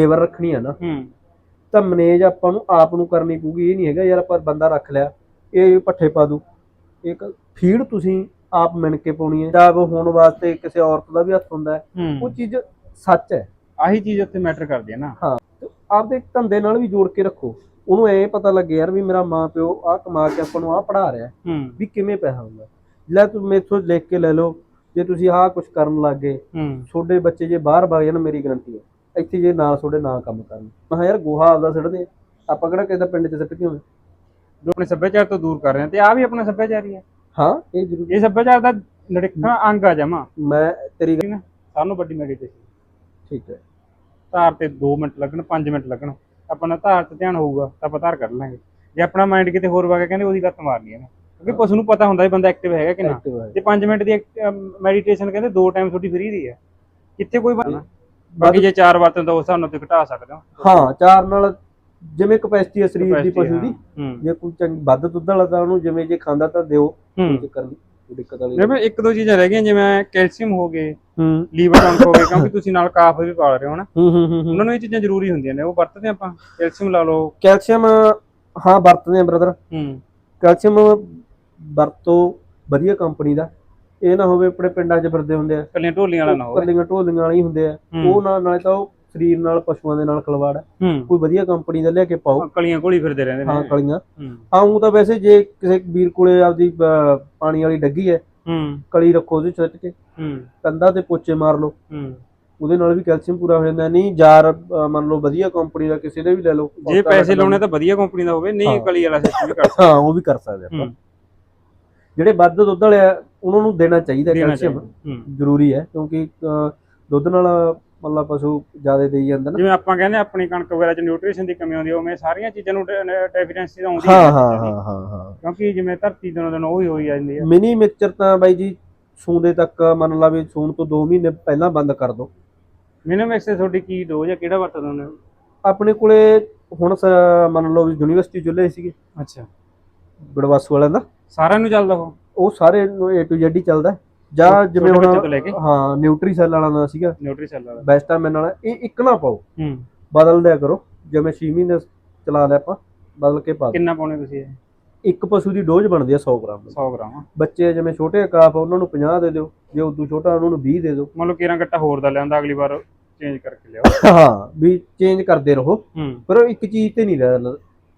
Labour ਰੱਖਣੀ ਆ ਨਾ। ਹੂੰ। ਤਾਂ ਮੈਨੇਜ ਆਪਾਂ ਨੂੰ ਆਪ ਨੂੰ ਕਰਨੀ ਪਊਗੀ ਇਹ ਨਹੀਂ ਹੈਗਾ ਯਾਰ ਆਪਾਂ ਬੰਦਾ ਰੱਖ ਲਿਆ ਇਹ ਪੱਠੇ ਪਾ ਦੂ ਇੱਕ ਫੀਡ ਤੁਸੀਂ ਆਪ ਮਿਣ ਕੇ ਪਾਉਣੀ ਹੈ। ਉਹ ਹੋਣ ਵਾਸਤੇ ਕਿਸੇ ਔਰਤ ਦਾ ਵੀ ਹੱਥ ਹੁੰਦਾ ਹੈ। ਉਹ ਹੂੰ ਚੀਜ਼ ਸੱਚ ਹੈ। ਆਹੀ ਚੀਜ਼ ਉੱਥੇ ਮੈਟਰ ਕਰਦੀ ਹੈ ਨਾ। ਤੇ ਆਪਦੇ ਧੰਦੇ ਨਾਲ ਵੀ ਜੋੜ ਕੇ ਰੱਖੋ। ਉਹਨੂੰ ਐ ਪਤਾ ਲੱਗੇ ਯਾਰ ਵੀ ਮੇਰਾ ਮਾਂ ਪਿਓ ਆਹ ਕਮਾ ਕੇ ਆਪਾਂ ਨੂੰ ਆਹ ਪੜਾ ਰਿਹਾ ਹੂੰ। ਵੀ ਕਿਵੇਂ ਪੈਸਾ ਹੁੰਦਾ ਲੈ ਤੂੰ ਮੇਥੋਂ ਲਿਖ ਕੇ ਲੈ ਲਓ। ਜੇ ਤੁਸੀਂ ਆਹ ਕੁਝ ਕਰਨ ਲੱਗੇ ਹੂੰ। ਛੋਡੇ ਬੱਚੇ ਜੇ ਬਾਹਰ ਵਗ ਜਾਣ ਮੇਰੀ ਗਰੰਟੀ ਹੈ। ਇੱਥੇ ਜੇ ਨਾ ਛੋਡੇ ਨਾ ਕੰਮ ਕਰਨ। ਮੈਂ ਕਿਹਾ ਯਾਰ ਗੋਹਾ ਆਪਦਾ ਸਿੱਟਦੇ ਆ। ਆਪਾਂ ਕਿਹੜਾ ਕਿਸੇ ਦਾ ਪਿੰਡ 'ਚ ਸਿੱਟ ਕੇ ਆਉਂਦੇ? ਜੋ ਆਪਣੇ ਸੱਭਿਆਚਾਰ ਤੋਂ ਦੂਰ ਕਰ ਰਹੇ ਆ ਤੇ ਆ ਵੀ ਆਪਣਾ ਸੱਭਿਆਚਾਰ ਹੀ ਹੈ ਹਾਂ ਇਹ ਜ਼ਰੂਰ। ਇਹ ਸੱਭਿਆਚਾਰ ਦਾ ਨੜਿੱਖਾ ਅੰਗ ਆ ਜਮਾ। ਮੈਂ ਤੇਰੀ ਗੱਲ ਸਾਨੂੰ ਵੱਡੀ ਮੈਡੀਟੇਸ਼ਨ ਠੀਕ ਹੈ। ਧਾਰ ਤੇ 2 ਮਿੰਟ ਲੱਗਣ 5 ਮਿੰਟ ਲੱਗਣ। ਆਪਣਾ ਧਾਰ ਤੇ ਧਿਆਨ ਹੋਊਗਾ ਤਾਂ ਆਪਾਂ ਧਾਰ ਕਰ ਲਾਂਗੇ। ਜੇ ਆਪਣਾ ਮਾਈਂਡ ਕਿਤੇ ਹੋਰ ਵਗ ਕਹਿੰਦੇ ਉਹਦੀ ਲੱਤ ਮਾਰਨੀ ਹੈ ਨਾ। ਕਿਉਂਕਿ ਪਸ਼ੂ ਨੂੰ ਪਤਾ ਹੁੰਦਾ ਵੀ ਬੰਦਾ ਐਕਟਿਵ ਹੈਗਾ ਕਿ ਨਾ। ਹੈ। ਤੇ 5 ਮਿੰਟ ਦੀ ਮੈਡੀਟੇਸ਼ਨ ਕਹਿੰਦੇ ਦੋ ਟਾਈਮ ਤੁਹਾਡੀ ਫ੍ਰੀ ਦੀ ਹੈ। ਕਿੱਥੇ ਕੋਈ ਬਣਾ ਬਾਕੀ ਜੇ ਚਾਰ ਵਰਤਨ ਤਾਂ ਉਸ ਹਿਸਾਬ ਨਾਲ ਤੁਸੀਂ ਘਟਾ ਸਕਦੇ ਹੋ। ਹਾਂ ਚਾਰ ਨਾਲ ਜਿਵੇਂ ਕਪੈਸਿਟੀ ਹੈ ਸਰੀਰ ਦੀ Capacity, ਪਸ਼ੂ ਦੀ ਹੂੰ ਜੇ ਕੋਈ ਚੰਗ ਵੱਧ ਦੁੱਧ ਵਾਲਾ ਤਾਂ ਉਹਨੂੰ ਜਿਵੇਂ ਜੇ ਖਾਂਦਾ ਤਾਂ ਦਿਓ ਕੋਈ ਹੂੰ ਚੱਕਰ ਨਹੀਂ ਕੋਈ ਦਿੱਕਤ ਵਾਲੀ ਜਿਵੇਂ ਇੱਕ ਦੋ ਚੀਜ਼ਾਂ ਰਹਿ ਗਈਆਂ ਜਿਵੇਂ ਕੈਲਸ਼ੀਅਮ ਹੋ ਗਏ ਹੂੰ। ਲੀਵਰ ਟੌਨਿਕ ਹੋ ਗਏ ਕਿਉਂਕਿ ਤੁਸੀਂ ਨਾਲ ਕਾਫ ਵੀ ਪਾਲ ਰਹੇ ਹੋ ਨਾ। ਹੂੰ ਹੂੰ ਹੂੰ ਉਹਨਾਂ ਨੂੰ ਇਹ ਚੀਜ਼ਾਂ ਜ਼ਰੂਰੀ ਹੁੰਦੀਆਂ ਨੇ ਉਹ ਵਰਤਦੇ ਆਪਾਂ। ਕੈਲਸ਼ੀਅਮ ਲਾ ਲਓ। ਕੈਲਸ਼ੀਅਮ ਹਾਂ ਵਰਤਦੇ ਆ ਬ੍ਰਦਰ ਹੂੰ। ਕੈਲਸ਼ੀਅਮ ਵਰਤੋ ਵਧੀਆ ਕੰਪਨੀ ਦਾ। ਇਹ ਨਾ ਹੋਵੇ ਆਪਣੇ ਪਿੰਡਾਂ 'ਚ ਫਿਰਦੇ ਹੁੰਦੇ ਆ। ਕੱਲੀਆਂ ਢੋਲੀਆਂ ਵਾਲਾ ਨਾ ਹੋਵੇ। ਕੱਲੀਆਂ ਢੋਲੀਆਂ ਵਾਲੇ ਹੀ ਹੁੰਦੇ ਆ। ਹੂੰ। ਉਹ ਨਾਲ ਨਾਲੇ ਤਾਂ ਉਹ ਸਰੀਰ ਨਾਲ ਪਸ਼ੂਆਂ ਦੇ ਨਾਲ ਖਲਵਾੜ ਹੈ ਹੂੰ। ਕੋਈ ਵਧੀਆ ਕੰਪਨੀ ਦਾ ਲਿਆ ਕੇ ਪਾਓ। ਕਲੀਆਂ ਘੋਲੀ ਫਿਰਦੇ ਰਹਿੰਦੇ ਹਾਂ ਨੇ ਕਲੀਆਂ। ਹੂੰ। ਹਾਂ ਊਂ ਤਾਂ ਵੈਸੇ ਜੇ ਕਿਸੇ ਵੀਰ ਕੋਲੇ ਆਪਦੀ ਪਾਣੀ ਵਾਲੀ ਡੱਗੀ ਹੈ ਹੂੰ। ਕਲੀ ਰੱਖੋ ਉਹਦੇ ਸੁੱਟ ਕੇ। ਹੂੰ। ਕੰਧਾਂ ਤੇ ਪੋਚੇ ਮਾਰ ਲਓ। ਹੂੰ। ਉਹਦੇ ਨਾਲ ਵੀ ਕੈਲਸ਼ੀਅਮ ਪੂਰਾ ਹੋ ਜਾਂਦਾ। ਨਹੀਂ ਯਾਰ ਅਹ, ਮੰਨ ਲਓ ਵਧੀਆ ਕੰਪਨੀ ਦਾ ਕਿਸੇ ਦੇ ਵੀ ਲੈ ਲਓ। ਜੇ ਪੈਸੇ ਲਾਉਣੇ ਤਾਂ ਵਧੀਆ ਕੰਪਨੀ ਦਾ ਹੋਵੇ। ਨਹੀਂ ਹਾਂ। ਕਲੀ ਵਾਲਾ ਸਿਸਟਮ ਵੀ ਕਰ ਹਾਂ ਉਹ ਵੀ ਕਰ ਸਕਦੇ ਆਪਾਂ। ਹੂੰ। ਜਿਹੜੇ ਵੱਧ ਦੁੱਧ ਵਾਲੇ ਆ ਉਹਨਾਂ ਨੂੰ ਦੇਣਾ ਚਾਹੀਦਾ ਦੇਣਾ ਕੈਲਸ਼ੀਅਮ ਚਾਹੀਦਾ। ਹੂੰ। ਜ਼ਰੂਰੀ ਹੈ ਕਿਉਂਕਿ ਦੁੱਧ ਨਾਲ ਮਤਲਬ ਪਸ਼ੂ ਜ਼ਿਆਦਾ ਦੇਈ ਜਾਂਦਾ ਨਾ। ਜਿਵੇਂ ਆਪਾਂ ਕਹਿੰਦੇ ਆ, ਆਪਣੀ ਕਣਕ ਵਗੈਰਾ ਚ ਨਿਊਟ੍ਰੀਸ਼ਨ ਦੀ ਕਮੀ ਆਉਂਦੀ ਹੈ ਉਵੇਂ ਸਾਰੀਆਂ ਚੀਜ਼ਾਂ ਨੂੰ ਡੈਫੀਸ਼ੀਐਂਸੀ ਆਉਂਦੀ ਹਾਂ ਹੈ ਹਾਂ ਹਾਂ ਹਾਂ ਹਾਂ। ਕਿਉਂਕਿ ਜਿਵੇਂ ਧਰਤੀ ਦਿਨੋਂ ਦਿਨ ਉਹੀ ਹੋਈ ਜਾਂਦੀ ਹੈ। ਮਿਨੀ ਮਿਕਸਚਰ ਤਾਂ ਬਾਈ ਜੀ ਸੂੰਦੇ ਤੱਕ ਮੰਨ ਲਾ ਵੀ ਸੂਣ ਤੋਂ 2 ਮਹੀਨੇ ਪਹਿਲਾਂ ਬੰਦ ਕਰ ਦੋ। ਮਿਨੀਮਮ ਐਕਸੈਸ ਤੁਹਾਡੀ ਕੀ ਡੋਜ਼ ਹੈ ਕਿਹੜਾ ਵਰਤਦੇ ਹੁੰਦੇ ਹੋ? ਆਪਣੇ ਕੋਲੇ ਹੁਣ ਸ- ਮੰਨ ਲਓ ਵੀ ਯੂਨੀਵਰਸਿਟੀ ਚੁੱਲੇ ਸੀਗੇ। ਅੱਛਾ। ਗੜਵਾਸੂ ਵਾਲਿਆਂ ਦਾ। ਸਾਰਿਆਂ ਨੂੰ ਚੱਲਦਾ ਉਹ? ਉਹ ਸਾਰੇ A to Z ਹੀ ਚੱਲਦਾ। ਜਾਂ ਜਿਵੇਂ ਹੁਣ? ਹਾਂ ਨਿਊਟਰੀ ਸੈੱਲ ਵਾਲਾ ਦਾ ਸੀਗਾ। ਨਿਊਟਰੀ ਸੈੱਲ ਵਾਲਾ। ਬੈਸਟਾਮਿਨ ਵਾਲਾ ਇਹ ਇੱਕ ਨਾ ਪਾਓ। ਹੂੰ। ਬਦਲ ਦਿਆ ਕਰੋ। ਜਿਵੇਂ 6 ਮਹੀਨੇ ਚਲਾ ਲਿਆ ਆਪਾਂ ਬਦਲ ਕੇ ਪਾ। ਕਿੰਨਾ ਪਾਉਣੇ ਤੁਸੀਂ ਇਹ? ਇੱਕ ਪਸ਼ੂ ਦੀ ਡੋਜ਼ ਬਣਦੀ ਹੈ 100 ਗ੍ਰਾਮ ਦੀ। 100 ਗ੍ਰਾਮ ਬੱਚੇ ਜਿਵੇਂ ਛੋਟੇ ਕਾਫ ਉਹਨਾਂ ਨੂੰ 50 ਦੇ ਦਿਓ। ਜੇ ਉਦੋਂ ਛੋਟਾ ਉਹਨਾਂ ਨੂੰ 20 ਦੇ ਦਿਓ। ਮੰਨ ਲਓ ਕੇਰਾਂ ਗੱਟਾ ਹੋਰ ਦਾ ਲਿਆਂਦਾ ਅਗਲੀ ਵਾਰ ਚੇਂਜ ਕਰਕੇ ਲਿਆਓ। ਹਾਂ ਵੀ ਚੇਂਜ ਕਰਦੇ ਰਹੋ। ਪਰ ਇੱਕ ਚੀਜ਼ ਤੇ ਨਹੀਂ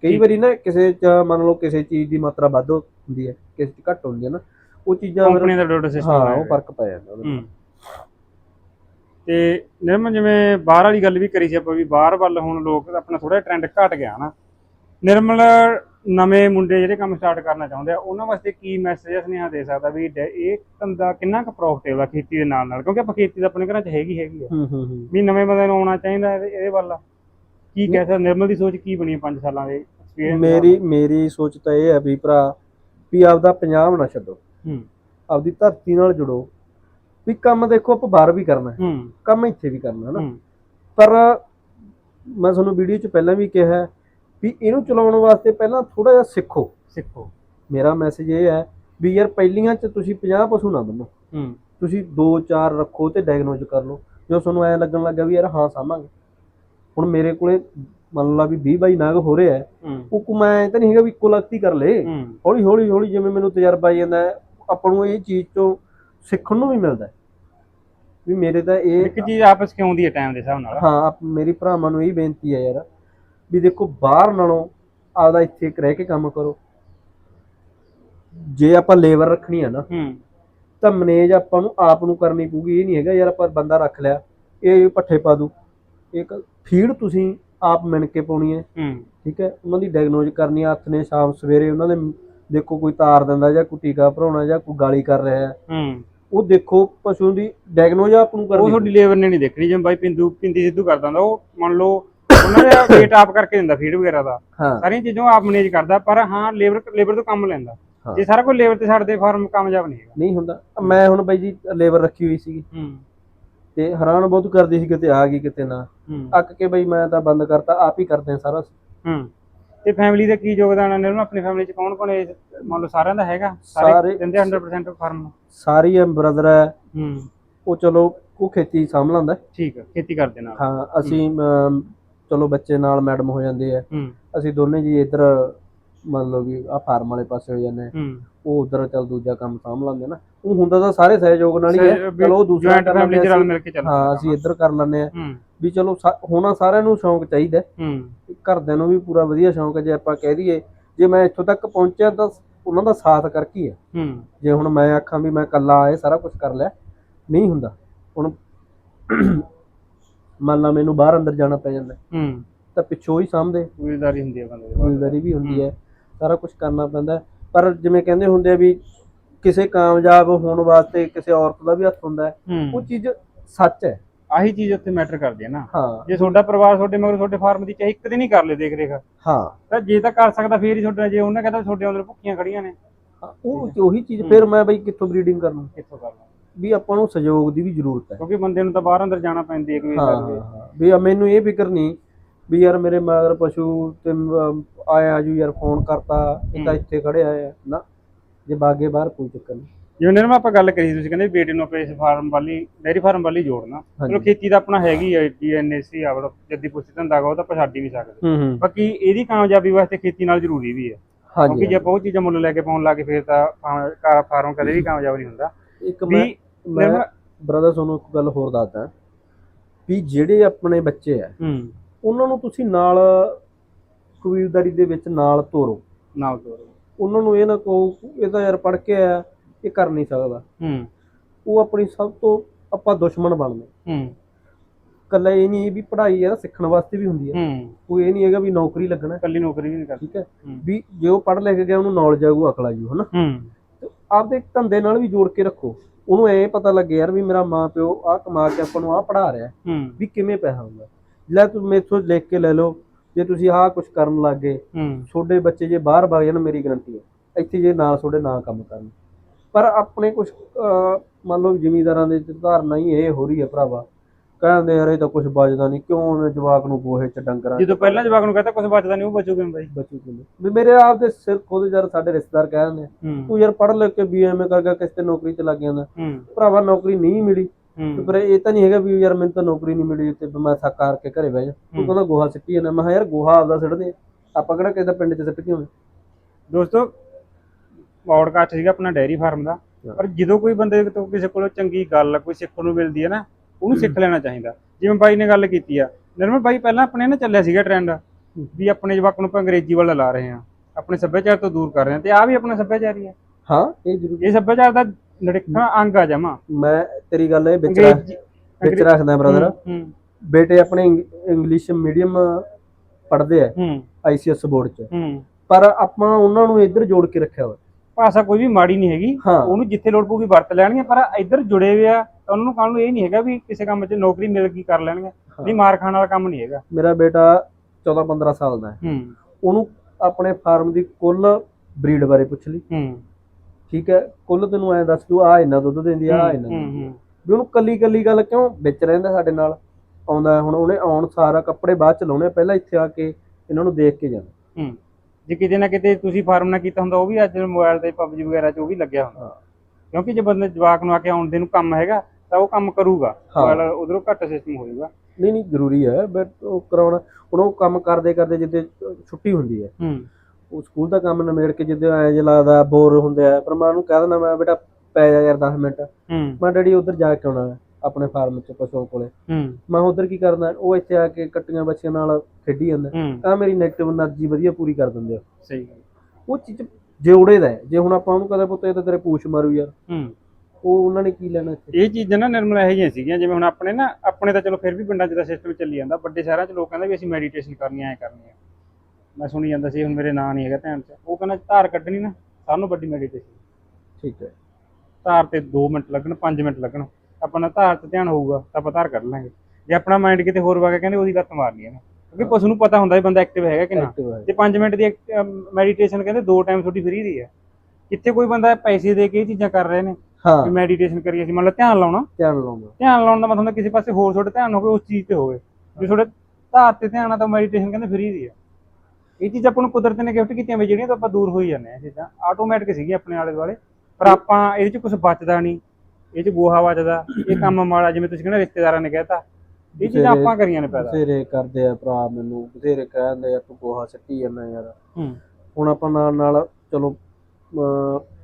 ਕਈ ਵਾਰੀ ਨਾ ਕਿਸੇ ਚ ਮੰਨ ਲਓ ਕਿਸੇ ਚੀਜ਼ ਦੀ ਮਾਤਰਾ ਵੱਧ ਹੁੰਦੀ ਹੈ ਕਿਸੇ ਚ ਘੱਟ ਹੁੰਦੀ ਹੈ ਨਾ ਉਹ ਚੀਜ਼ਾਂ ਕੰਪਨੀ ਦਾ ਡੋਟਾ ਸਿਸਟਮ ਹਾਂ ਉਹ ਫ਼ਰਕ ਪੈ ਜਾਂਦਾ ਉਹਦੇ ਨਾਲ। ਹੂੰ। ਤੇ ਨਿਰਮਲ ਜਿਵੇਂ ਬਾਹਰ ਵਾਲੀ ਗੱਲ ਵੀ ਕਰੀ ਸੀ ਆਪਾਂ ਵੀ ਬਾਹਰ ਵੱਲ ਹੁਣ ਲੋਕ ਆਪਣਾ ਥੋੜਾ ਟ੍ਰੈਂਡ ਘਟ ਗਿਆ ਨਾ। ਨਿਰਮਲ ਨਵੇਂ ਮੁੰਡੇ ਜਿਹੜੇ ਕੰਮ ਸਟਾਰਟ ਕਰਨਾ ਚਾਹੁੰਦੇ ਆ ਉਹਨਾਂ ਵਾਸਤੇ ਕੀ ਮੈਸੇਜ ਸੁਨੇਹਾ ਦੇ ਸਕਦਾ ਵੀ ਡ- ਇਹ ਧੰਦਾ ਕਿੰਨਾ ਕੁ ਪ੍ਰੋਫਿਟੇਬਲ ਆ ਖੇਤੀ ਦੇ ਨਾਲ ਨਾਲ ਕਿਉਂਕਿ ਆਪਾਂ ਖੇਤੀ ਤਾਂ ਆਪਣੇ ਘਰਾਂ 'ਚ ਹੈਗੀ ਹੈਗੀ ਆ। ਹੂੰ ਹੂੰ ਹੂੰ। ਵੀ ਨਵੇਂ ਬੰਦੇ ਨੂੰ ਆਉਣਾ ਚਾਹੀਦਾ ਇਹਦੇ ਇਹਦੇ ਵੱਲ। ਕੀ ਕਹਿ ਸਕਦਾ ਨਿਰਮਲ ਦੀ ਸੋਚ ਕੀ ਬਣੀ 5 ਸਾਲਾਂ ਦੇ? ਮੇਰੀ ਮੇਰੀ ਸੋਚ ਤਾਂ ਇਹ ਹੈ ਵੀ ਭਰਾ ਵੀ ਆਪਦਾ ਪੰਜਾਬ ਨਾ ਛੱਡੋ। ਹੂੰ। ਆਪਦੀ ਧਰਤੀ ਨਾਲ ਜੁੜੋ। ਵੀ ਕੰਮ ਦੇਖੋ ਆਪਾਂ ਬਾਹਰ ਵੀ ਕਰਨਾ ਹੈ। ਕੰਮ ਇੱਥੇ ਵੀ ਕਰਨਾ ਹੈ ਨਾ। ਪਰ ਮੈਂ ਤੁਹਾਨੂੰ ਵੀਡੀਓ 'ਚ ਪਹਿਲਾਂ ਵੀ ਕਿਹਾ ਹੈ ਵੀ ਇਹਨੂੰ ਚਲਾਉਣ ਵਾਸਤੇ ਪਹਿਲਾਂ ਥੋੜਾ ਜਿਹਾ ਸਿੱਖੋ। ਸਿੱਖੋ। ਮੇਰਾ ਮੈਸੇਜ ਇਹ ਹੈ ਵੀ ਯਾਰ ਪਹਿਲੀਆਂ 'ਚ ਤੁਸੀਂ 50 ਪਸ਼ੂ ਨਾ ਬੰਨੋ। ਹੂੰ। ਤੁਸੀਂ 2-4 ਰੱਖੋ ਤੇ ਡਾਇਗਨੋਜ਼ ਕਰ ਲਓ। ਜਦੋਂ ਤੁਹਾਨੂੰ ਐ ਲੱਗਣ ਲੱਗਾ ਵੀ ਯਾਰ ਹਾਂ ਸਾਂਭਾਂਗੇ। ਹੁਣ ਮੇਰੇ ਕੋਲੇ ਮੰਨ ਲਾ ਵੀ 20 ਬਾਈ ਨਾਗ ਹੋ ਰਿਹਾ ਹੈ ਉਹ ਕੁ ਮੈਂ ਤਾਂ ਨਹੀਂ ਹੈਗਾ ਵੀ ਇੱਕੋ ਲਗਤੀ ਕਰ ਲੇ ਹੌਲੀ ਹੌਲੀ ਹੌਲੀ ਜਿਵੇਂ ਮੈਨੂੰ ਤਜਰਬਾ ਆ ਜਾਂਦਾ ਆਪਾਂ ਨੂੰ ਇਹ ਚੀਜ਼ ਤੋਂ ਸਿੱਖਣ ਨੂੰ ਵੀ ਮਿਲਦਾ ਹੈ। ਵੀ ਮੇਰੇ ਤਾਂ ਇਹ ਇੱਕ ਚੀਜ਼ ਆਪਸ ਕਿਉਂ ਦੀ ਹੈ ਟਾਈਮ ਦੇ ਹਿਸਾਬ ਨਾਲ। ਹਾਂ ਮੇਰੀ ਭਰਾਵਾਂ ਨੂੰ ਇਹ ਬੇਨਤੀ ਹੈ ਯਾਰ ਵੀ ਦੇਖੋ ਬਾਹਰ ਨਾਲੋਂ ਆਪਦਾ ਇੱਥੇ ਇੱਕ ਰਹਿ ਕੇ ਕੰਮ ਕਰੋ। ਜੇ ਆਪਾਂ ਲੇਬਰ ਰੱਖਣੀ ਆ ਨਾ ਹੂੰ। ਤਾਂ ਮੈਨੇਜ ਆਪਾਂ ਨੂੰ ਆਪ ਨੂੰ ਕਰਨੀ ਪਊਗੀ ਇਹ ਨਹੀਂ ਹੈਗਾ ਯਾਰ ਆਪਾਂ ਬੰਦਾ ਰੱਖ ਲਿਆ ਇਹ ਪੱਠੇ ਪਾ ਦੂ। ਇੱਕ ਫੀਡ ਤੁਸੀਂ ਆਪ ਮਿਣ ਕੇ ਪਾਉਣੀ ਹੈ। ਹੂੰ। ਠੀਕ ਹੈ ਉਹਨਾਂ ਦੀ ਡਾਇਗਨੋਜ਼ ਕਰਨੀ ਹੱਥ ਨੇ ਸ਼ਾਮ ਸਵੇਰੇ ਉਹਨਾਂ ਦੇ ਦੇਖੋ ਕੋਈ ਤਾਰ ਦਿੰਦਾ ਜਾਂ ਕੋਈ ਟੀਕਾ ਭਰਾਉਣਾ ਜਾਂ ਕੋਈ ਗਾਲੀ ਕਰ ਰਿਹਾ ਹੈ। ਹੂੰ। ਉਹ ਦੇਖੋ ਪਸ਼ੂ ਦੀ ਡਾਇਗਨੋਜ਼ ਆਪ ਨੂੰ ਉਹ ਕਰਨੀ ਤੁਹਾਡੀ ਲੇਬਰ ਨੇ ਨਹੀਂ ਦੇਖਣੀ ਜਿਵੇਂ ਬਾਈ ਪਿੰਦੂ ਪਿੰਦੀ ਸਿੱਧੂ ਕਰਦਾ ਹੁੰਦਾ ਉਹ ਮੰਨ ਲਓ ਉਹਨਾਂ ਦਾ ਵੇਟ ਆਪ ਕਰਕੇ ਦਿੰਦਾ ਫੀਡ ਵਗੈਰਾ ਦਾ। ਹਾਂ। ਸਾਰੀਆਂ ਚੀਜ਼ਾਂ ਉਹ ਆਪ ਮੈਨੇਜ ਕਰਦਾ ਪਰ ਹਾਂ ਲੇਬਰ ਲੇਬਰ ਤੋਂ ਕੰਮ ਲੈਂਦਾ। ਹਾਂ। ਜੇ ਸਾਰਾ ਕੁਝ ਲੇਬਰ ਤੇ ਛੱਡਦੇ ਫਾਰਮ ਕਾਮਯਾਬ ਨਹੀਂ ਹੈਗਾ। ਨਹੀਂ ਹੁੰਦਾ। ਮੈਂ ਹੁਣ ਬਾਈ ਜੀ ਲੇਬਰ ਰੱਖੀ ਹੋਈ ਸੀਗੀ। ਹੂੰ। ਤੇ ਹੈਰਾਨ ਬਹੁਤ ਕਰਦੀ ਸੀ ਕਿਤੇ ਆ ਗਈ ਕਿਤੇ ਨਾ। ਹੂੰ। ਅੱਕ ਕੇ ਬਈ ਮੈਂ ਤਾਂ ਬੰਦ ਕਰਤਾ ਆਪ ਹੀ ਕਰਦੇ ਆ ਸਾਰਾ ਹੂੰ। ਤੇ ਫੈਮਿਲੀ ਦਾ ਕੀ ਯੋਗਦਾਨ ਹੈ ਨਿਰਮਲ? ਆਪਣੀ ਫੈਮਿਲੀ ਚ ਕੌਣ ਕੌਣ ਹੈ? ਮੰਨ ਲਓ ਸਾਰਿਆਂ ਦਾ ਹੈਗਾ? ਸਾਰੇ- ਸਾਰੇ ਦਿੰਦੇ 100% ਫਾਰਮ ਸਾਰੀ ਬ੍ਰਦਰ ਹੈ ਹੂੰ। ਉਹ ਚਲੋ ਉਹ ਖੇਤੀ ਸਾਂਭ ਲੈਂਦਾ। ਠੀਕ ਹੈ ਖੇਤੀ ਕਰਦੇ ਨਾਲ। ਹਾਂ। ਅਸੀਂ ਅਮ, ਚਲੋ ਬੱਚੇ ਨਾਲ ਮੈਡਮ ਹੋ ਜਾਂਦੇ ਆ। ਹੂੰ। ਅਸੀਂ ਦੋਨੇ ਜੀ ਇੱਧਰ ਮੰਨ ਲਓ ਵੀ ਆ ਫਾਰਮ ਵਾਲੇ ਪਾਸੇ ਹੋ ਜਾਂਦੇ ਆ। ਹੂੰ। ਉਹ ਉਧਰ ਚੱਲ ਦੂਜਾ ਕੰਮ ਸਾਂਭ ਲੈਂਦੇ ਨਾ। ਉਹ ਹੁੰਦਾ ਤਾਂ ਸਾਰੇ ਸਹਿਯੋਗ ਨਾਲ ਹੀ ਹੈ ਚਲੋ ਉਹ ਦੂਸਰਾ ਜੁਆਇੰਟ ਕਰ ਫੈਮਿਲੀ ਲੈਂਦੇ ਚ ਰਲ ਅਸੀਂ। ਮਿਲ ਕੇ ਚੱਲਦਾ ਹਾਂ ਅਸੀਂ ਇੱਧਰ ਕਰ ਲੈਂਦੇ ਆ। ਹੂੰ। ਵੀ ਚਲੋ ਸਾ- ਹੋਣਾ ਸਾਰਿਆਂ ਨੂੰ ਸ਼ੌਂਕ ਚਾਹੀਦਾ ਹੈ। ਹੂੰ। ਘਰਦਿਆਂ ਨੂੰ ਵੀ ਪੂਰਾ ਵਧੀਆ ਸ਼ੌਂਕ ਹੈ। ਜੇ ਆਪਾਂ ਕਹਿ ਦਈਏ ਜੇ ਮੈਂ ਇੱਥੋਂ ਤੱਕ ਪਹੁੰਚਿਆ ਤਾਂ ਉਹਨਾਂ ਦਾ ਸਾਥ ਕਰਕੇ ਹੀ ਹੈ ਹੂੰ। ਜੇ ਹੁਣ ਮੈਂ ਆਖਾਂ ਵੀ ਮੈਂ ਇਕੱਲਾ ਇਹ ਸਾਰਾ ਕੁਝ ਕਰ ਲਿਆ ਨਹੀਂ ਹੁੰਦਾ। ਹੁਣ ਮੰਨ ਲਾ ਮੈਨੂੰ ਬਾਹਰ ਅੰਦਰ ਜਾਣਾ ਪੈ ਜਾਂਦਾ। ਹੂੰ। ਤਾਂ ਪਿੱਛੋਂ ਹੀ ਸਾਹਮਣੇ ਜ਼ਿੰਮੇਵਾਰੀ ਹੁੰਦੀ ਹੈ ਬੰਦੇ ਦੀ। ਜ਼ਿੰਮੇਵਾਰੀ ਵੀ ਹੁੰਦੀ ਹੈ। ਸਾਰਾ ਕੁਝ ਕਰਨਾ ਪੈਂਦਾ। ਪਰ ਜਿਵੇਂ ਕਹਿੰਦੇ ਹੁੰਦੇ ਆ ਵੀ ਕਿਸੇ ਕਾਮਯਾਬ ਹੋਣ ਵਾਸਤੇ ਕਿਸੇ ਔਰਤ ਦਾ ਵੀ ਹੱਥ ਹੁੰਦਾ ਹੈ। ਉਹ ਚੀਜ਼ ਸੱਚ ਹੈ। ਆਹੀ ਚੀਜ਼ ਉੱਥੇ ਮੈਟਰ ਕਰਦੀ ਹੈ ਨਾ। ਜੇ ਤੁਹਾਡਾ ਪਰਿਵਾਰ ਤੁਹਾਡੇ ਮਗਰ ਤੁਹਾਡੇ ਫਾਰਮ ਦੀ ਚਾਹੇ ਇੱਕ ਦਿਨ ਹੀ ਕਰ ਲੇ ਦੇਖ ਰੇਖ ਹਾਂ। ਤਾਂ ਜੇ ਤਾਂ ਕਰ ਸਕਦਾ ਫੇਰ ਹੀ ਤੁਹਾਡਾ ਜੇ ਉਹਨੇ ਕਹਿੰਦਾ ਤੁਹਾਡੇ ਅੰਦਰ ਭੁੱਖੀਆਂ ਖੜੀਆਂ ਨੇ। ਉਹ ਉਹੀ ਚੀਜ਼ ਫਿਰ ਮੈਂ ਬਈ ਕਿੱਥੋਂ ਬਰੀਡਿੰਗ ਕਰਨਾ? ਕਿੱਥੋਂ ਕਰਨਾ? ਵੀ ਆਪਾਂ ਨੂੰ ਸਹਿਯੋਗ ਦੀ ਵੀ ਜ਼ਰੂਰਤ ਹੈ। ਕਿਉਂਕਿ ਬੰਦੇ ਨੂੰ ਤਾਂ ਬਾਹਰ ਅੰਦਰ ਜਾਣਾ ਪੈਂਦੀ ਹਾਂ। ਵੀ ਆ ਮੈਨੂੰ ਇਹ ਫਿਕਰ ਨਹੀਂ ਵੀ ਯਾਰ ਮੇਰੇ ਮਗਰ ਪਸ਼ੂ ਤੇ ਆਇਆ ਜੂ ਯਾਰ ਫੋਨ ਕਰਤਾ ਇਹ ਤਾਂ ਇੱਥੇ ਖੜੇ ਆਏ ਆ। ਨਾ ਜੇ ਬਾਗੇ ਬਾਹਰ ਕੋਈ ਚੱਕਰ ਨਹੀਂ। ਜਿਵੇਂ ਨਿਰਮਾ ਆਪਾਂ ਗੱਲ ਕਰੀ ਸੀ, ਤੁਸੀਂ ਕਹਿੰਦੇ ਬੇਟੇ ਨੂੰ ਆਪਾਂ ਇਸ ਫਾਰਮ ਵਾਲੀ ਡੈਰੀ ਫਾਰਮ ਵਾਲੀ ਜੋੜਨਾ। ਹਾਂਜੀ। ਚਲੋ ਖੇਤੀ ਤਾਂ ਆਪਣਾ ਹੈਗੀ ਹੈ ਡੀਐਨਏਸੀ ਆਵੜ ਜੱਦੀ ਪੁੱਛੀ ਧੰਦਾ ਗਾ ਉਹ ਤਾਂ ਆਪਾਂ ਛੱਡ ਹੀ ਨਹੀਂ ਸਕਦੇ। ਹੂੰ ਹੂੰ। ਬਾਕੀ ਇਹਦੀ ਕਾਮਯਾਬੀ ਵਾਸਤੇ ਖੇਤੀ ਨਾਲ ਜ਼ਰੂਰੀ ਵੀ ਹੈ ਕਿਉਂਕਿ ਹਾਂਜੀ। ਜੇ ਆਪਾਂ ਉਹ ਚੀਜ਼ਾਂ ਮੁੱਲ ਲੈ ਕੇ ਪਾਉਣ ਲੱਗੇ ਫਿਰ ਤਾਂ ਫਾ- ਫਾਰਮ ਕਦੇ ਵੀ ਕਾਮਯਾਬ ਨਹੀਂ ਹੁੰਦਾ। ਇੱਕ ਮੈਂ ਵੀ ਮੈਂ ਨਿਰਮਲ- ਬ੍ਰਦਰ ਤੁਹਾਨੂੰ ਇੱਕ ਗੱਲ ਹੋਰ ਦੱਸਦਾ। ਵੀ ਜਿਹੜੇ ਆਪਣੇ ਬੱਚੇ ਆ ਹੂੰ। ਉਹਨਾਂ ਨੂੰ ਤੁਸੀਂ ਨਾਲ ਕਬੀਲਦਾਰੀ ਦੇ ਵਿੱਚ ਨਾਲ ਤੋਰੋ। ਨਾਲ ਤੋਰੋ। ਉਹਨਾਂ ਨੂੰ ਇਹ ਨਾ ਕਹੋ ਇਹ ਤਾਂ ਯਾਰ ਪੜ ਕੇ ਆਇਆ ਇਹ ਕਰ ਨਹੀਂ ਸਕਦਾ। ਹੂੰ। ਉਹ ਆਪਣੀ ਸਭ ਤੋਂ ਆਪਾਂ ਦੁਸ਼ਮਣ ਬਣਦੇ। ਹੂੰ। ਕੱਲਾ ਇਹ ਨਹੀਂ ਵੀ ਪੜ੍ਹਾਈ ਹੈ ਸਿੱਖਣ ਵਾਸਤੇ ਵੀ ਹੁੰਦੀ ਹੈ। ਹੂੰ। ਕੋਈ ਇਹ ਨਹੀਂ ਹੈਗਾ ਵੀ ਨੌਕਰੀ ਲੱਗਣਾ। ਕੱਲੀ ਨੌਕਰੀ ਵੀ ਨਹੀਂ ਕਰਦੀ ਠੀਕ ਹੈ। ਵੀ ਜੇ ਉਹ ਪੜ੍ਹ ਲਿਖ ਗਿਆ ਉਹਨੂੰ ਨੌਲੇਜ ਆਊ ਅਕਲ ਆਜੂ ਹਨਾ? ਆਪਦੇ ਧੰਦੇ ਨਾਲ ਵੀ ਜੋੜ ਕੇ ਰੱਖੋ। ਉਹਨੂੰ ਐ ਪਤਾ ਲੱਗੇ ਯਾਰ ਵੀ ਮੇਰਾ ਮਾਂ ਪਿਓ ਆਹ ਕਮਾ ਕੇ ਆਪਾਂ ਨੂੰ ਆਹ ਪੜ੍ਹਾ ਰਿਹਾ। ਵੀ ਕਿਵੇਂ ਪੈਸਾ ਆਉਂਦਾ ਲੈ ਤੂੰ ਮੇਥੋਂ ਲਿਖ ਕੇ ਲੈ ਲਓ ਜੇ ਤੁਸੀਂ ਆਹ ਕੁਝ ਕਰਨ ਲੱਗੇ ਹੂੰ। ਛੋਡੇ ਬੱਚੇ ਜੇ ਬਾਹਰ ਵਗ ਜਾਣ ਮੇਰੀ ਗਰੰਟੀ ਹੈ। ਇੱਥੇ ਜੇ ਨਾ ਤੁਹਾਡੇ ਨਾ ਕੰਮ ਕਰਨ। ਪਰ ਆਪਣੇ ਕੁਝ ਮੰਨ ਲਓ ਜ਼ਿਮੀਂਦਾਰਾਂ ਦੇ ਧਾਰਨਾ ਹੀ ਇਹ ਹੋ ਰਹੀ ਹੈ ਭਰਾਵਾ। ਕਹਿੰਦੇ ਯਾਰ ਇਹ ਤਾਂ ਕੁਝ ਬਚਦਾ ਨਹੀਂ ਕਿਉਂ ਜਵਾਕ ਨੂੰ ਗੋਹੇ ਚ ਡੰਗਰਾਂ ਜਦੋਂ ਪਹਿਲਾਂ ਜਵਾਕ ਨੂੰ ਕਹਤਾ ਕੁਝ ਬਚਦਾ ਨਹੀਂ ਉਹ ਬਚੂ ਕਿਵੇਂ ਬਾਈ? ਬਚੂ ਕਿਵੇਂ ਵੀ ਮੇਰੇ ਆਪ ਦੇ ਸਿਰ ਖੁਦ ਯਾਰ ਸਾਡੇ ਰਿਸ਼ਤੇਦਾਰ ਕਹਿ ਦਿੰਦੇ ਆ, ਹੂੰ। ਤੂੰ ਯਾਰ ਪੜ੍ਹ ਲਿਖ ਕੇ ਬੀਐਮਏ ਕਰਕੇ ਕਿਸੇ ਤੇ ਨੌਕਰੀ ਤੇ ਲੱਗ ਜਾਂਦਾ। ਭਰਾਵਾ ਨੌਕਰੀ ਨਹੀਂ ਮਿਲੀ। ਤੇ ਪਰ ਇਹ ਤਾਂ ਨਹੀਂ ਹੈਗਾ ਵੀ ਯਾਰ ਮੈਨੂੰ ਤਾਂ ਨੌਕਰੀ ਨਹੀਂ ਮਿਲੀ ਤੇ ਮੈਂ ਥੱਕ ਹਾਰ ਕੇ ਘਰੇ ਬਹਿ ਜਾ। ਤੂੰ। ਕਹਿੰਦਾ ਗੋਹਾ ਸਿੱਟੀ ਜਾਂਦਾ। ਮੈਂ ਕਿਹਾ ਯਾਰ ਗੋਹਾ ਆਪਦਾ ਸਿੱਟਦੇ ਆ। ਆਪਾਂ ਕਿਹੜਾ ਕਿਸੇ ਦਾ ਪਿੰਡ 'ਚ ਸਿੱਟ ਕੇ ਆਉਂਦੇ ਦੋਸਤੋ ਪੌਡਕਾਸਟ ਸੀਗਾ ਆਪਣਾ ਡੈਰੀ ਫਾਰਮ ਦਾ। ਪਰ ਜਦੋਂ ਕੋਈ ਬੰਦੇ ਤੋਂ ਕਿਸੇ ਕੋਲੋਂ ਚੰਗੀ ਗੱਲ ਕੋਈ ਸਿੱਖਣ ਨੂੰ ਮਿਲਦੀ ਹੈ ਨਾ ਉਹਨੂੰ ਸਿੱਖ ਲੈਣਾ ਚਾਹੀਦਾ। ਜਿਵੇਂ ਬਾਈ ਨੇ ਗੱਲ ਕੀਤੀ ਆ। ਨਿਰਮਲ ਬਾਈ ਪਹਿਲਾਂ ਆਪਣੇ ਨਾ ਚੱਲਿਆ ਸੀਗਾ ਟ੍ਰੈਂਡ ਵੀ ਆਪਣੇ ਜਵਾਕ ਨੂੰ ਆਪਾਂ ਅੰਗਰੇਜ਼ੀ ਵੱਲ ਲਾ ਰਹੇ ਹਾਂ। ਆਪਣੇ ਸੱਭਿਆਚਾਰ ਤੋਂ ਦੂਰ ਕਰ ਰਹੇ ਹਾਂ। ਤੇ ਆ ਵੀ ਆਪਣਾ ਸੱਭਿਆਚਾਰ ਹੀ ਹੈ। ਹਾਂ ਇਹ ਜ਼ਰੂਰ ਇਹ ਸੱਭਿਆਚਾਰ ਦਾ ਨੜਿੱਖਾ ਅੰਗ ਆ ਜਮਾ ਮੈਂ। ਤੇਰੀ ਗੱਲ ਇਹ ਵਿੱਚ ਰੱਖ- ਅੰਗਰੇਜ਼ੀ ਵਿੱਚ ਰੱਖਦਾ ਬ੍ਰਦਰ ਹੂੰ ਬੇਟੇ ਆਪਣੇ ਇੰਗ- ਇੰਗਲਿਸ਼ ਮੀਡੀਅਮ ਪੜ੍ਹਦੇ ਆ। ਹੂੰ। ਆਈਸੀਐਸ ਬੋਰਡ 'ਚ। ਹੂੰ। ਪਰ ਆਪਾਂ ਉਹਨਾਂ ਨੂੰ ਇੱਧਰ ਜੋੜ ਕੇ ਰੱਖਿਆ ਹੋਇਆ। ਭਾਸ਼ਾ ਕੋਈ ਵੀ ਮਾੜੀ ਨਹੀਂ ਹੈਗੀ। ਹਾਂ। ਉਹਨੂੰ ਜਿੱਥੇ ਲੋੜ ਪਊਗੀ ਵਰਤ ਲੈਣਗੇ। ਪਰ ਇੱਧਰ ਜੁੜੇ ਹੋਏ ਆ ਤਾਂ ਉਹਨਾਂ ਨੂੰ ਕੱਲ ਨੂੰ ਇਹ ਨਹੀਂ ਹੈਗਾ ਵੀ ਕਿਸੇ ਕੰਮ 'ਚ ਨੌਕਰੀ ਮਿਲ ਗਈ ਕਰ ਲੈਣਗੇ। ਨਹੀਂ ਮਾਰ ਖਾਣ ਵਾਲਾ ਕੰਮ ਨਹੀਂ ਹੈਗਾ। ਮੇਰਾ ਬੇਟਾ 14 15 ਸਾਲ ਦਾ ਹੈ। ਹੂੰ। ਉਹਨੂੰ ਆਪਣੇ ਫਾਰਮ ਦੀ ਕੁੱਲ ਬਰੀਡ ਬਾਰੇ ਪੁੱਛ ਲਈ। ਹੂੰ। ਠੀਕ ਹੈ ਕੁੱਲ ਤੈਨੂੰ ਐ ਦੱਸ ਤੂੰ ਆ ਇੰਨਾ ਦੁੱਧ ਦਿੰਦੀ ਆ। ਇੰਨਾ ਵੀ ਉਹਨੂੰ ਕੱਲੀ ਕੱਲੀ ਗੱਲ ਕਿਉਂ ਵਿੱਚ ਰਹਿੰਦਾ ਸਾਡੇ ਨਾਲ? ਆਉਂਦਾ ਹੁਣ ਉਹਨੇ ਆਉਣ ਸਾਰਾ ਕੱਪੜੇ ਬਾਅਦ ਚ ਲਾਉਣੇ ਪਹਿਲਾਂ ਇੱਥੇ ਆ ਕੇ ਇਹਨਾਂ ਨੂੰ ਦੇਖ ਕੇ ਜਾਣਾ। ਹੂੰ। ਜੇ ਕਿਤੇ ਨਾ ਕਿਤੇ ਤੁਸੀਂ ਫਾਰਮ ਨਾ ਕੀਤਾ ਹੁੰਦਾ ਉਹ ਵੀ ਅੱਜ ਮੋਬਾਈਲ ਤੇ ਪਬਜੀ ਵਗੈਰਾ 'ਚ ਉਹ ਵੀ ਲੱਗਿਆ ਹੁੰਦਾ। ਕਿਉਂਕਿ ਜੇ ਬੰਦੇ ਜਵਾਕ ਨੂੰ ਆ ਕੇ ਆਉਣ ਦੇ ਨੂੰ ਕੰਮ ਹੈਗਾ ਤਾਂ ਉਹ ਕੰਮ ਕਰੂਗਾ। ਮੋਬਾਈਲ ਉਧਰੋਂ ਘੱਟ ਸਿਸਟਮ ਹੋ ਜਾਊਗਾ ਨਹੀਂ ਨਹੀਂ ਜ਼ਰੂਰੀ ਹੈ ਬਟ ਉਹ ਕਰਾਉਣਾ ਹੁਣ ਉਹ ਕੰਮ ਕਰਦੇ ਕਰਦੇ ਜਿੱਦੇ ਛੁੱਟੀ ਹੁੰਦੀ ਹੈ। ਹੂੰ। ਉਹ ਸਕੂਲ ਦਾ ਕੰਮ ਨਿਮੇੜ ਕੇ ਜਿੱਦਾਂ ਐਂ ਜਿਹਾ ਲੱਗਦਾ ਬੋਰ ਹੁੰਦੇ ਆ। ਪਰ ਮੈਂ ਉਹਨੂੰ ਕਹਿ ਦਿੰਦਾ ਮੈਂ ਬੇਟਾ ਪੈ ਜਾ ਯਾਰ 10 ਮਿੰਟ। ਮੈਂ ਡੈਡੀ ਉਧਰ ਜਾ ਕੇ ਆਉਣਾ ਆਪਣੇ ਫਾਰਮ 'ਚ ਪਸ਼ੂ ਕੋਲੇ। ਮੈਂ ਉਧਰ ਕੀ ਕਰਨਾ ਉਹ ਇੱਥੇ ਆ ਕੇ ਕੱਟੀਆਂ ਬੱਚਿਆਂ ਨਾਲ ਖੇਡੀ ਜਾਂਦਾ ਤਾਂ ਮੇਰੀ ਨੈਗੇਟਿਵ એનર્ਜੀ ਵਧੀਆ ਪੂਰੀ ਕਰ ਦਿੰਦੇ ਆ। ਸਹੀ ਉਹ ਚੀਜ਼ ਜੋੜੇ ਦਾ ਜੇ ਹੁਣ ਆਪਾਂ ਉਹਨੂੰ ਕਹਦਾ ਪੁੱਤ ਇਹ ਤਾਂ ਤੇਰੇ ਪੂਛ ਮਾਰੂ ਯਾਰ। ਉਹ ਉਹਨਾਂ ਨੇ ਕੀ ਲੈਣਾ ਇੱਥੇ? ਇਹ ਚੀਜ਼ਾਂ ਨਾ ਨਿਰਮਲ ਇਹੋ ਜਿਹੀਆਂ ਸੀਗੀਆਂ ਜਿਵੇਂ ਹੁਣ ਆਪਣੇ ਨਾ ਆਪਣੇ ਤਾਂ ਚਲੋ ਫਿਰ ਵੀ ਪਿੰਡਾਂ 'ਚ ਦਾ ਸਿਸਟਮ ਚੱਲੀ ਜਾਂਦਾ ਵੱਡੇ ਸ਼ਹਿਰਾਂ 'ਚ ਲੋਕ ਕਹਿੰਦੇ ਵੀ ਅਸੀਂ ਮੈਡੀਟੇਸ਼ਨ ਕਰਨੀ ਐ ਕਰਨੀ ਆ ਮੈਂ ਸੁਣੀ ਜਾਂਦਾ ਸੀ ਹੁਣ ਮੇਰੇ ਨਾਂ ਨਹੀਂ ਹੈਗਾ ਧਿਆਨ 'ਚ। ਉਹ ਕਹਿੰਦਾ ਧਾਰ ਕੱਢਣੀ ਨਾ ਸਾਨੂੰ ਵੱਡੀ ਮੈਡੀਟੇਸ਼ਨ ਠੀਕ ਹੈ। ਧਾਰ ਤੇ 2 ਮਿੰਟ ਲੱਗਣ 5 ਮਿੰਟ ਲੱਗਣ। ਆਪਣਾ ਧਾਰ ਤੇ ਧਿਆਨ ਹੋਊਗਾ ਤਾਂ ਆਪਾਂ ਧਾਰ ਕੱਢ ਲਾਂਗੇ। ਜੇ ਆਪਣਾ ਮਾਈਂਡ ਕਿਤੇ ਹੋਰ ਵਗ ਕਹਿੰਦੇ ਉਹਦੀ ਲੱਤ ਮਾਰਨੀ ਹੈ ਨਾ। ਕਿਉਂਕਿ ਪਸ਼ੂ ਨੂੰ ਪਤਾ ਹੁੰਦਾ ਵੀ ਬੰਦਾ ਐਕਟਿਵ ਹੈਗਾ ਕਿ ਨਾ। Active ਹੈ। ਜੇ 5 ਮਿੰਟ ਦੀ ਮੈਡੀਟੇਸ਼ਨ ਕਹਿੰਦੇ ਦੋ ਟਾਈਮ ਤੁਹਾਡੀ ਫ੍ਰੀ ਦੀ ਹੈ। ਕਿੱਥੇ ਕੋਈ ਬੰਦਾ ਪੈਸੇ ਦੇ ਕੇ ਇਹ ਚੀਜ਼ਾਂ ਕਰ ਰਹੇ ਨੇ ਹਾਂ। ਵੀ ਮੈਡੀਟੇਸ਼ਨ ਕਰੀਏ ਅਸੀਂ ਮੰਨ ਲਓ ਧਿਆਨ ਲਾਉਣਾ। ਧਿਆਨ ਲਾਉਣਾ। ਧਿਆਨ ਲਾਉਣ ਦਾ ਮਤਲਬ ਹੁੰਦਾ ਕਿਸੇ ਪਾਸੇ ਹੋਰ ਤੁਹਾਡਾ ਧਿਆਨ ਹੋਵੇ ਉਸ ਚੀਜ਼ ਤੇ ਹੋਵੇ। ਜੇ ਤੁਹਾਡੇ ਧਾਰ ਤੇ ਧਿਆਨ ਆ ਤਾਂ ਮੈਡੀਟੇਸ਼ਨ ਕਹਿੰਦੇ ਫ੍ਰੀ ਦੀ ਹੈ। ਇਹ ਚੀਜ਼ ਆਪਾਂ ਨੂੰ ਕੁਦਰਤ ਨੇ ਗਿਫਟ ਕੀਤੀਆਂ ਵੀ ਜਿਹੜੀਆਂ ਤਾਂ ਆਪਾਂ ਦੂਰ ਹੋਈ ਜਾਂਦੇ ਆ ਚੀਜ਼ਾਂ। ਆਟੋਮੈਟਿਕ ਸੀਗੀ ਆਪਣੇ ਆਲੇ ਦੁਆਲੇ। ਪਰ ਆਪਾਂ ਇਹਦੇ ਚ ਕੁਝ ਬਚਦਾ ਨਹੀਂ। ਇਹ ਚ ਗੋਹਾ ਬਚਦਾ ਇਹ ਕੰਮ ਮਾੜਾ ਜਿਵੇਂ ਤੁਸੀਂ ਕਹਿੰਦੇ ਰਿਸ਼ਤੇਦਾਰਾਂ ਨੇ ਕਹਿਤਾ। ਇਹ ਚੀਜ਼ਾਂ ਆਪਾਂ ਕਰੀਆਂ ਨੇ ਪੈਦਾ। ਬਥੇਰੇ ਕਰਦੇ ਆ ਭਰਾ ਮੈਨੂੰ ਬਥੇਰੇ ਕਹਿੰਦੇ ਯਾਰ ਤੂੰ ਗੋਹਾ ਸਿੱਟੀ ਜਾਂਦਾ ਯਾਰ। ਹੁਣ ਆਪਾਂ ਨਾਲ ਨਾਲ ਚਲੋ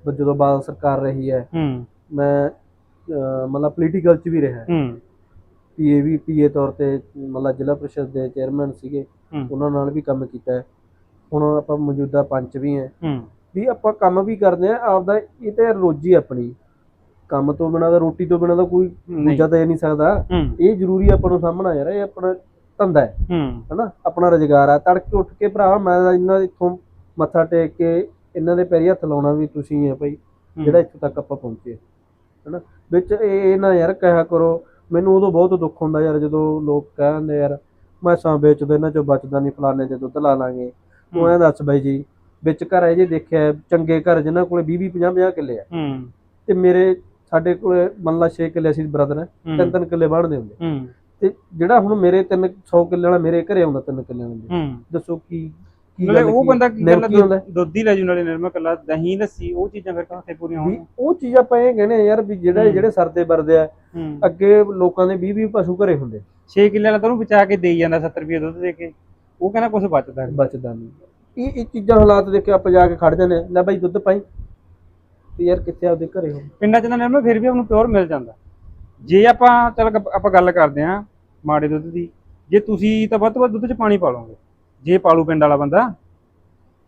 ਜਦੋਂ ਬਾਦਲ ਸਰਕਾਰ ਰਹੀ ਹੈ ਮੈਂ ਮਤਲਬ ਪੋਲੀਟੀਕਲ ਚ ਵੀ ਰਿਹਾ। ਪੀਏ ਵੀ ਪੀਏ ਤੌਰ ਤੇ ਮਤਲਬ ਜ਼ਿਲ੍ਹਾ ਪ੍ਰੀਸ਼ਦ ਦੇ ਚੇਅਰਮੈਨ ਸੀਗੇ। ਉਹਨਾਂ ਨਾਲ ਵੀ ਕੰਮ ਕੀਤਾ ਹੈ। ਹੁਣ ਆਪਾਂ ਮੌਜੂਦਾ ਪੰਚ ਵੀ ਹੈ ਹੂੰ। ਵੀ ਆਪਾਂ ਕੰਮ ਵੀ ਕਰਦੇ ਆ ਆਪਦਾ ਇਹ ਤੇ ਰੋਜੀ ਆਪਣੀ। ਕੰਮ ਤੋਂ ਬਿਨਾਂ ਤਾਂ ਰੋਟੀ ਤੋਂ ਬਿਨਾਂ ਤਾਂ ਕੋਈ। ਦੂਜਾ ਤਾਂ ਇਹ ਨਹੀਂ ਸਕਦਾ। ਇਹ ਜ਼ਰੂਰੀ ਆਪਾਂ ਨੂੰ ਸਾਹਮਣਾ ਯਾਰ ਇਹ ਆਪਣਾ ਧੰਦਾ ਹੈ। ਹਨਾ? ਆਪਣਾ ਰੁਜ਼ਗਾਰ ਆ। ਤੜਕੇ ਉੱਠ ਕੇ ਭਰਾ ਮੈਂ ਇਹਨਾਂ ਇੱਥੋਂ ਮੱਥਾ ਟੇਕ ਕੇ ਇਹਨਾਂ ਦੇ ਪੈਰੀ ਹੱਥ ਲਾਉਣਾ ਵੀ ਤੁਸੀਂ ਆ ਭਾਈ ਜਿਹੜਾ ਇੱਥੋਂ ਤੱਕ ਆਪਾਂ ਪਹੁੰਚੇ। ਹਨਾ? ਵਿੱਚ ਇਹ ਨਾ ਯਾਰ ਕਹਿਆ ਕਰੋ ਮੈਨੂੰ ਉਦੋਂ ਬਹੁਤ ਦੁੱਖ ਹੁੰਦਾ ਯਾਰ ਜਦੋਂ ਲੋਕ ਕਹਿੰਦੇ ਯਾਰ ਮੈਸਾਂ ਵੇਚਦੇ ਇਹਨਾਂ ਚੋਂ ਬਚਦਾ ਨਹੀਂ ਫਲਾਣੇ ਦੇ ਦੁੱਧ ਲਾ ਲਾਂਗੇ। ਤੂੰ ਐਂ ਦੱਸ ਬਾਈ ਜੀ ਵਿੱਚ ਘਰ ਇਹ ਜੇ ਦੇਖਿਆ ਚੰਗੇ ਘਰ ਜਿਨ੍ਹਾਂ ਕੋਲੇ 20 20 50 50 ਕਿੱਲੇ ਆ ਹੂੰ। ਤੇ ਮੇਰੇ ਸਾਡੇ ਕੋਲੇ ਮੰਨ ਲਾ 6 ਕਿੱਲੇ ਅਸੀਂ ਬ੍ਰਦਰ। ਤਿੰਨ ਤਿੰਨ ਕਿੱਲੇ ਬਣਦੇ ਹੁੰਦੇ। ਹੂੰ। ਤੇ ਜਿਹੜਾ ਹੁਣ ਮੇਰੇ 3 100 ਕਿੱਲੇ ਵਾਲਾ ਮੇਰੇ ਘਰੇ ਆਉਂਦਾ ਤਿੰਨ ਕਿੱਲੇ ਹੁੰਦੇ ਹੂੰ। ਦੱਸੋ ਕੀ ਕੀ ਨਾਲੇ ਉਹ ਬੰਦਾ ਕੀ ਨਿਰਮ ਗੱਲ ਕੀ ਹੁੰਦਾ? ਦੁੱਧ ਹੀ ਲੈ ਜੂ ਨਾਲੇ ਨਿਰਮਾ ਕੱਲਾ ਦਹੀਂ ਲੱਸੀ ਉਹ ਚੀਜ਼ਾਂ ਫਿਰ ਕਿੱਥੇ ਪੂਰੀਆਂ ਹੋਣਗੀਆਂ? ਉਹ ਚੀਜ਼ ਆਪਾਂ ਇਹ ਕਹਿੰਦੇ ਆ ਯਾਰ ਵੀ ਜਿਹੜਾ। ਜਿਹੜੇ ਸਰਦੇ ਵਰਦੇ ਆ ਅੱਗੇ ਲੋਕਾਂ ਦੇ 20 20 ਪਸ਼ੂ ਘਰੇ ਹੁੰਦੇ। 6 ਕਿੱਲੇ ਵਾਲਾ ਤਾਂ ਉਹਨੂੰ ਬਚਾ ਕੇ ਦੇਈ ਜਾਂਦਾ 70 ਰੁਪਏ ਦੁੱਧ ਦੇ ਕੇ। ਉਹ ਕਹਿੰਦਾ ਕੁਝ ਬਚਦਾ ਨੀ। ਬਚਦਾ ਨਹੀਂ ਇਹ ਇਹ ਚੀਜ਼ਾਂ ਹਾਲਾਤ ਦੇਖ ਕੇ ਆਪਾਂ ਜਾ ਕੇ ਖੜ ਜਾਂਦੇ ਹਾਂ, ਲੈ ਬਾਈ ਦੁੱਧ ਪਾਈ। ਤੇ ਯਾਰ ਕਿੱਥੇ ਆਪਦੇ ਘਰੇ ਹੋ ਪਿੰਡਾਂ 'ਚ ਤਾਂ ਨਿਰਮਾ ਫਿਰ ਵੀ ਉਹਨੂੰ ਪਿਓਰ ਮਿਲ ਜਾਂਦਾ। ਜੇ ਆਪਾਂ ਚੱਲ ਆਪਾਂ ਗੱਲ ਕਰਦੇ ਆਂ ਮਾੜੇ ਦੁੱਧ ਦੀ। ਜੇ ਤੁਸੀਂ ਤਾਂ ਵੱਧ ਤੋਂ ਵੱਧ ਦੁੱਧ 'ਚ ਪਾਣੀ ਪਾ ਲਓਗੇ। ਜੇ ਪਾਲੂ ਪਿੰਡ ਵਾਲਾ ਬੰਦਾ।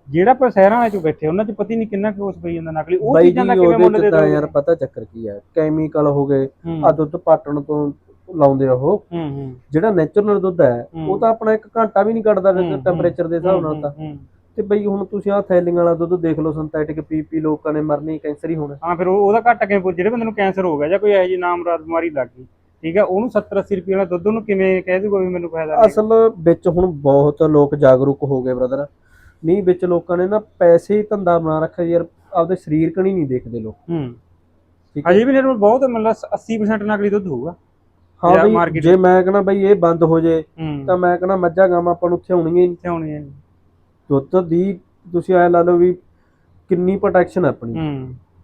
ਜਿਹੜਾ ਪਰ ਸ਼ਹਿਰਾਂ ਵਾਲੇ 'ਚ ਬੈਠੇ ਉਹਨਾਂ 'ਚ ਪਤੀ ਨਹੀਂ ਕਿੰਨਾ ਕੁ ਉਸ ਪਈ ਜਾਂਦਾ ਨਕਲੀ। ਉਹ ਬਾਈ ਚੀਜ਼ਾਂ ਦਾ ਕਿਵੇਂ ਮੁੱਲ ਉਹਦੇ ਦੇ ਚ ਤਾਂ ਯਾਰ ਪਤਾ ਚੱਕਰ ਕੀ ਹੈ ਕੈਮੀਕਲ ਹੋ ਗਏ ਹੂੰ। ਆ ਦੁੱਧ ਪਾਟਣ ਤੋਂ ਲਾਉਂਦੇ ਆ ਉਹ। ਹੂੰ ਹੂੰ। ਜਿਹੜਾ ਨੇਚਰਲ ਦੁੱਧ ਹੈ। ਉਹ ਤਾਂ ਆਪਣਾ ਇੱਕ ਘੰਟਾ ਵੀ ਨਹੀਂ ਕੱਢਦਾ ਟੈਂਪਰੇਚਰ ਦੇ ਹਿਸਾਬ ਨਾਲ ਤਾਂ। ਤੇ ਬਈ ਹੁਣ ਤੁਸੀਂ ਆ ਥੈਲਿੰਗ ਵਾਲਾ ਦੁੱਧ ਦੇਖ ਲਓ ਸਿੰਥੈਟਿਕ ਪੀ ਪੀ ਲੋਕਾਂ ਨੇ ਮਰਨੀ ਕੈਂਸਰ ਹੀ ਹੋਣਾ। ਹਾਂ ਫਿਰ ਉਹ- ਉਹਦਾ ਘੱਟ ਕਿਵੇਂ ਜਿਹੜੇ ਬੰਦੇ ਨੂੰ ਕੈਂਸਰ ਹੋ ਗਿਆ ਜਾਂ ਕੋਈ ਇਹੋ ਜਿਹੀ ਨਾਮਰਾਦ ਬਿਮਾਰੀ ਲੱਗ ਗਈ ਠੀਕ ਹੈ ਉਹਨੂੰ 70 80 ਰੁਪਏ ਵਾਲਾ ਦੁੱਧ ਉਹਨੂੰ ਕਿਵੇਂ ਕਹਿ ਦੂਗਾ ਵੀ ਮੈਨੂੰ ਫਾਇਦਾ ਅਸਲ ਵਿੱਚ ਹੁਣ ਬਹੁਤ ਲੋਕ ਜਾਗਰੂਕ ਹੋ ਗਏ ਬ੍ਰਦਰ ਨਹੀਂ ਵਿੱਚ ਲੋਕਾਂ ਨੇ ਨਾ ਪੈਸੇ ਹੀ ਧੰਦਾ ਬਣਾ ਰੱਖਿਆ ਯਾਰ ਆਪਦੇ ਸਰੀਰ ਕਣੀ ਨਹੀਂ ਦੇਖਦੇ ਲੋਕ। ਹੈ। ਅਜੇ ਵੀ ਨਿਰਮਲ ਬਹੁਤ ਮਤਲਬ 80% ਨਕਲੀ ਦੁੱਧ ਹੋਊਗਾ। ਹਾਂ ਬਈ ਜੇ ਮੈਂ ਕਹਣਾ ਬਈ ਇਹ ਬੰਦ ਹੋ ਜੇ ਤਾਂ ਮੈਂ ਕਹਣਾ ਮੱਝਾਂ ਗਾਵਾਂ ਆਪਾਂ ਨੂੰ ਉੱਥੇ ਆਉਣੀਆਂ ਹੀ ਨਹੀਂ। ਇੱਥੇ ਹੋਣੀ ਹੈ ਦੁੱਧ ਦੀ ਤੁਸੀਂ ਐ ਲਾ ਲਓ ਵੀ ਕਿੰਨੀ ਪ੍ਰੋਟੈਕਸ਼ਨ ਆਪਣੀ।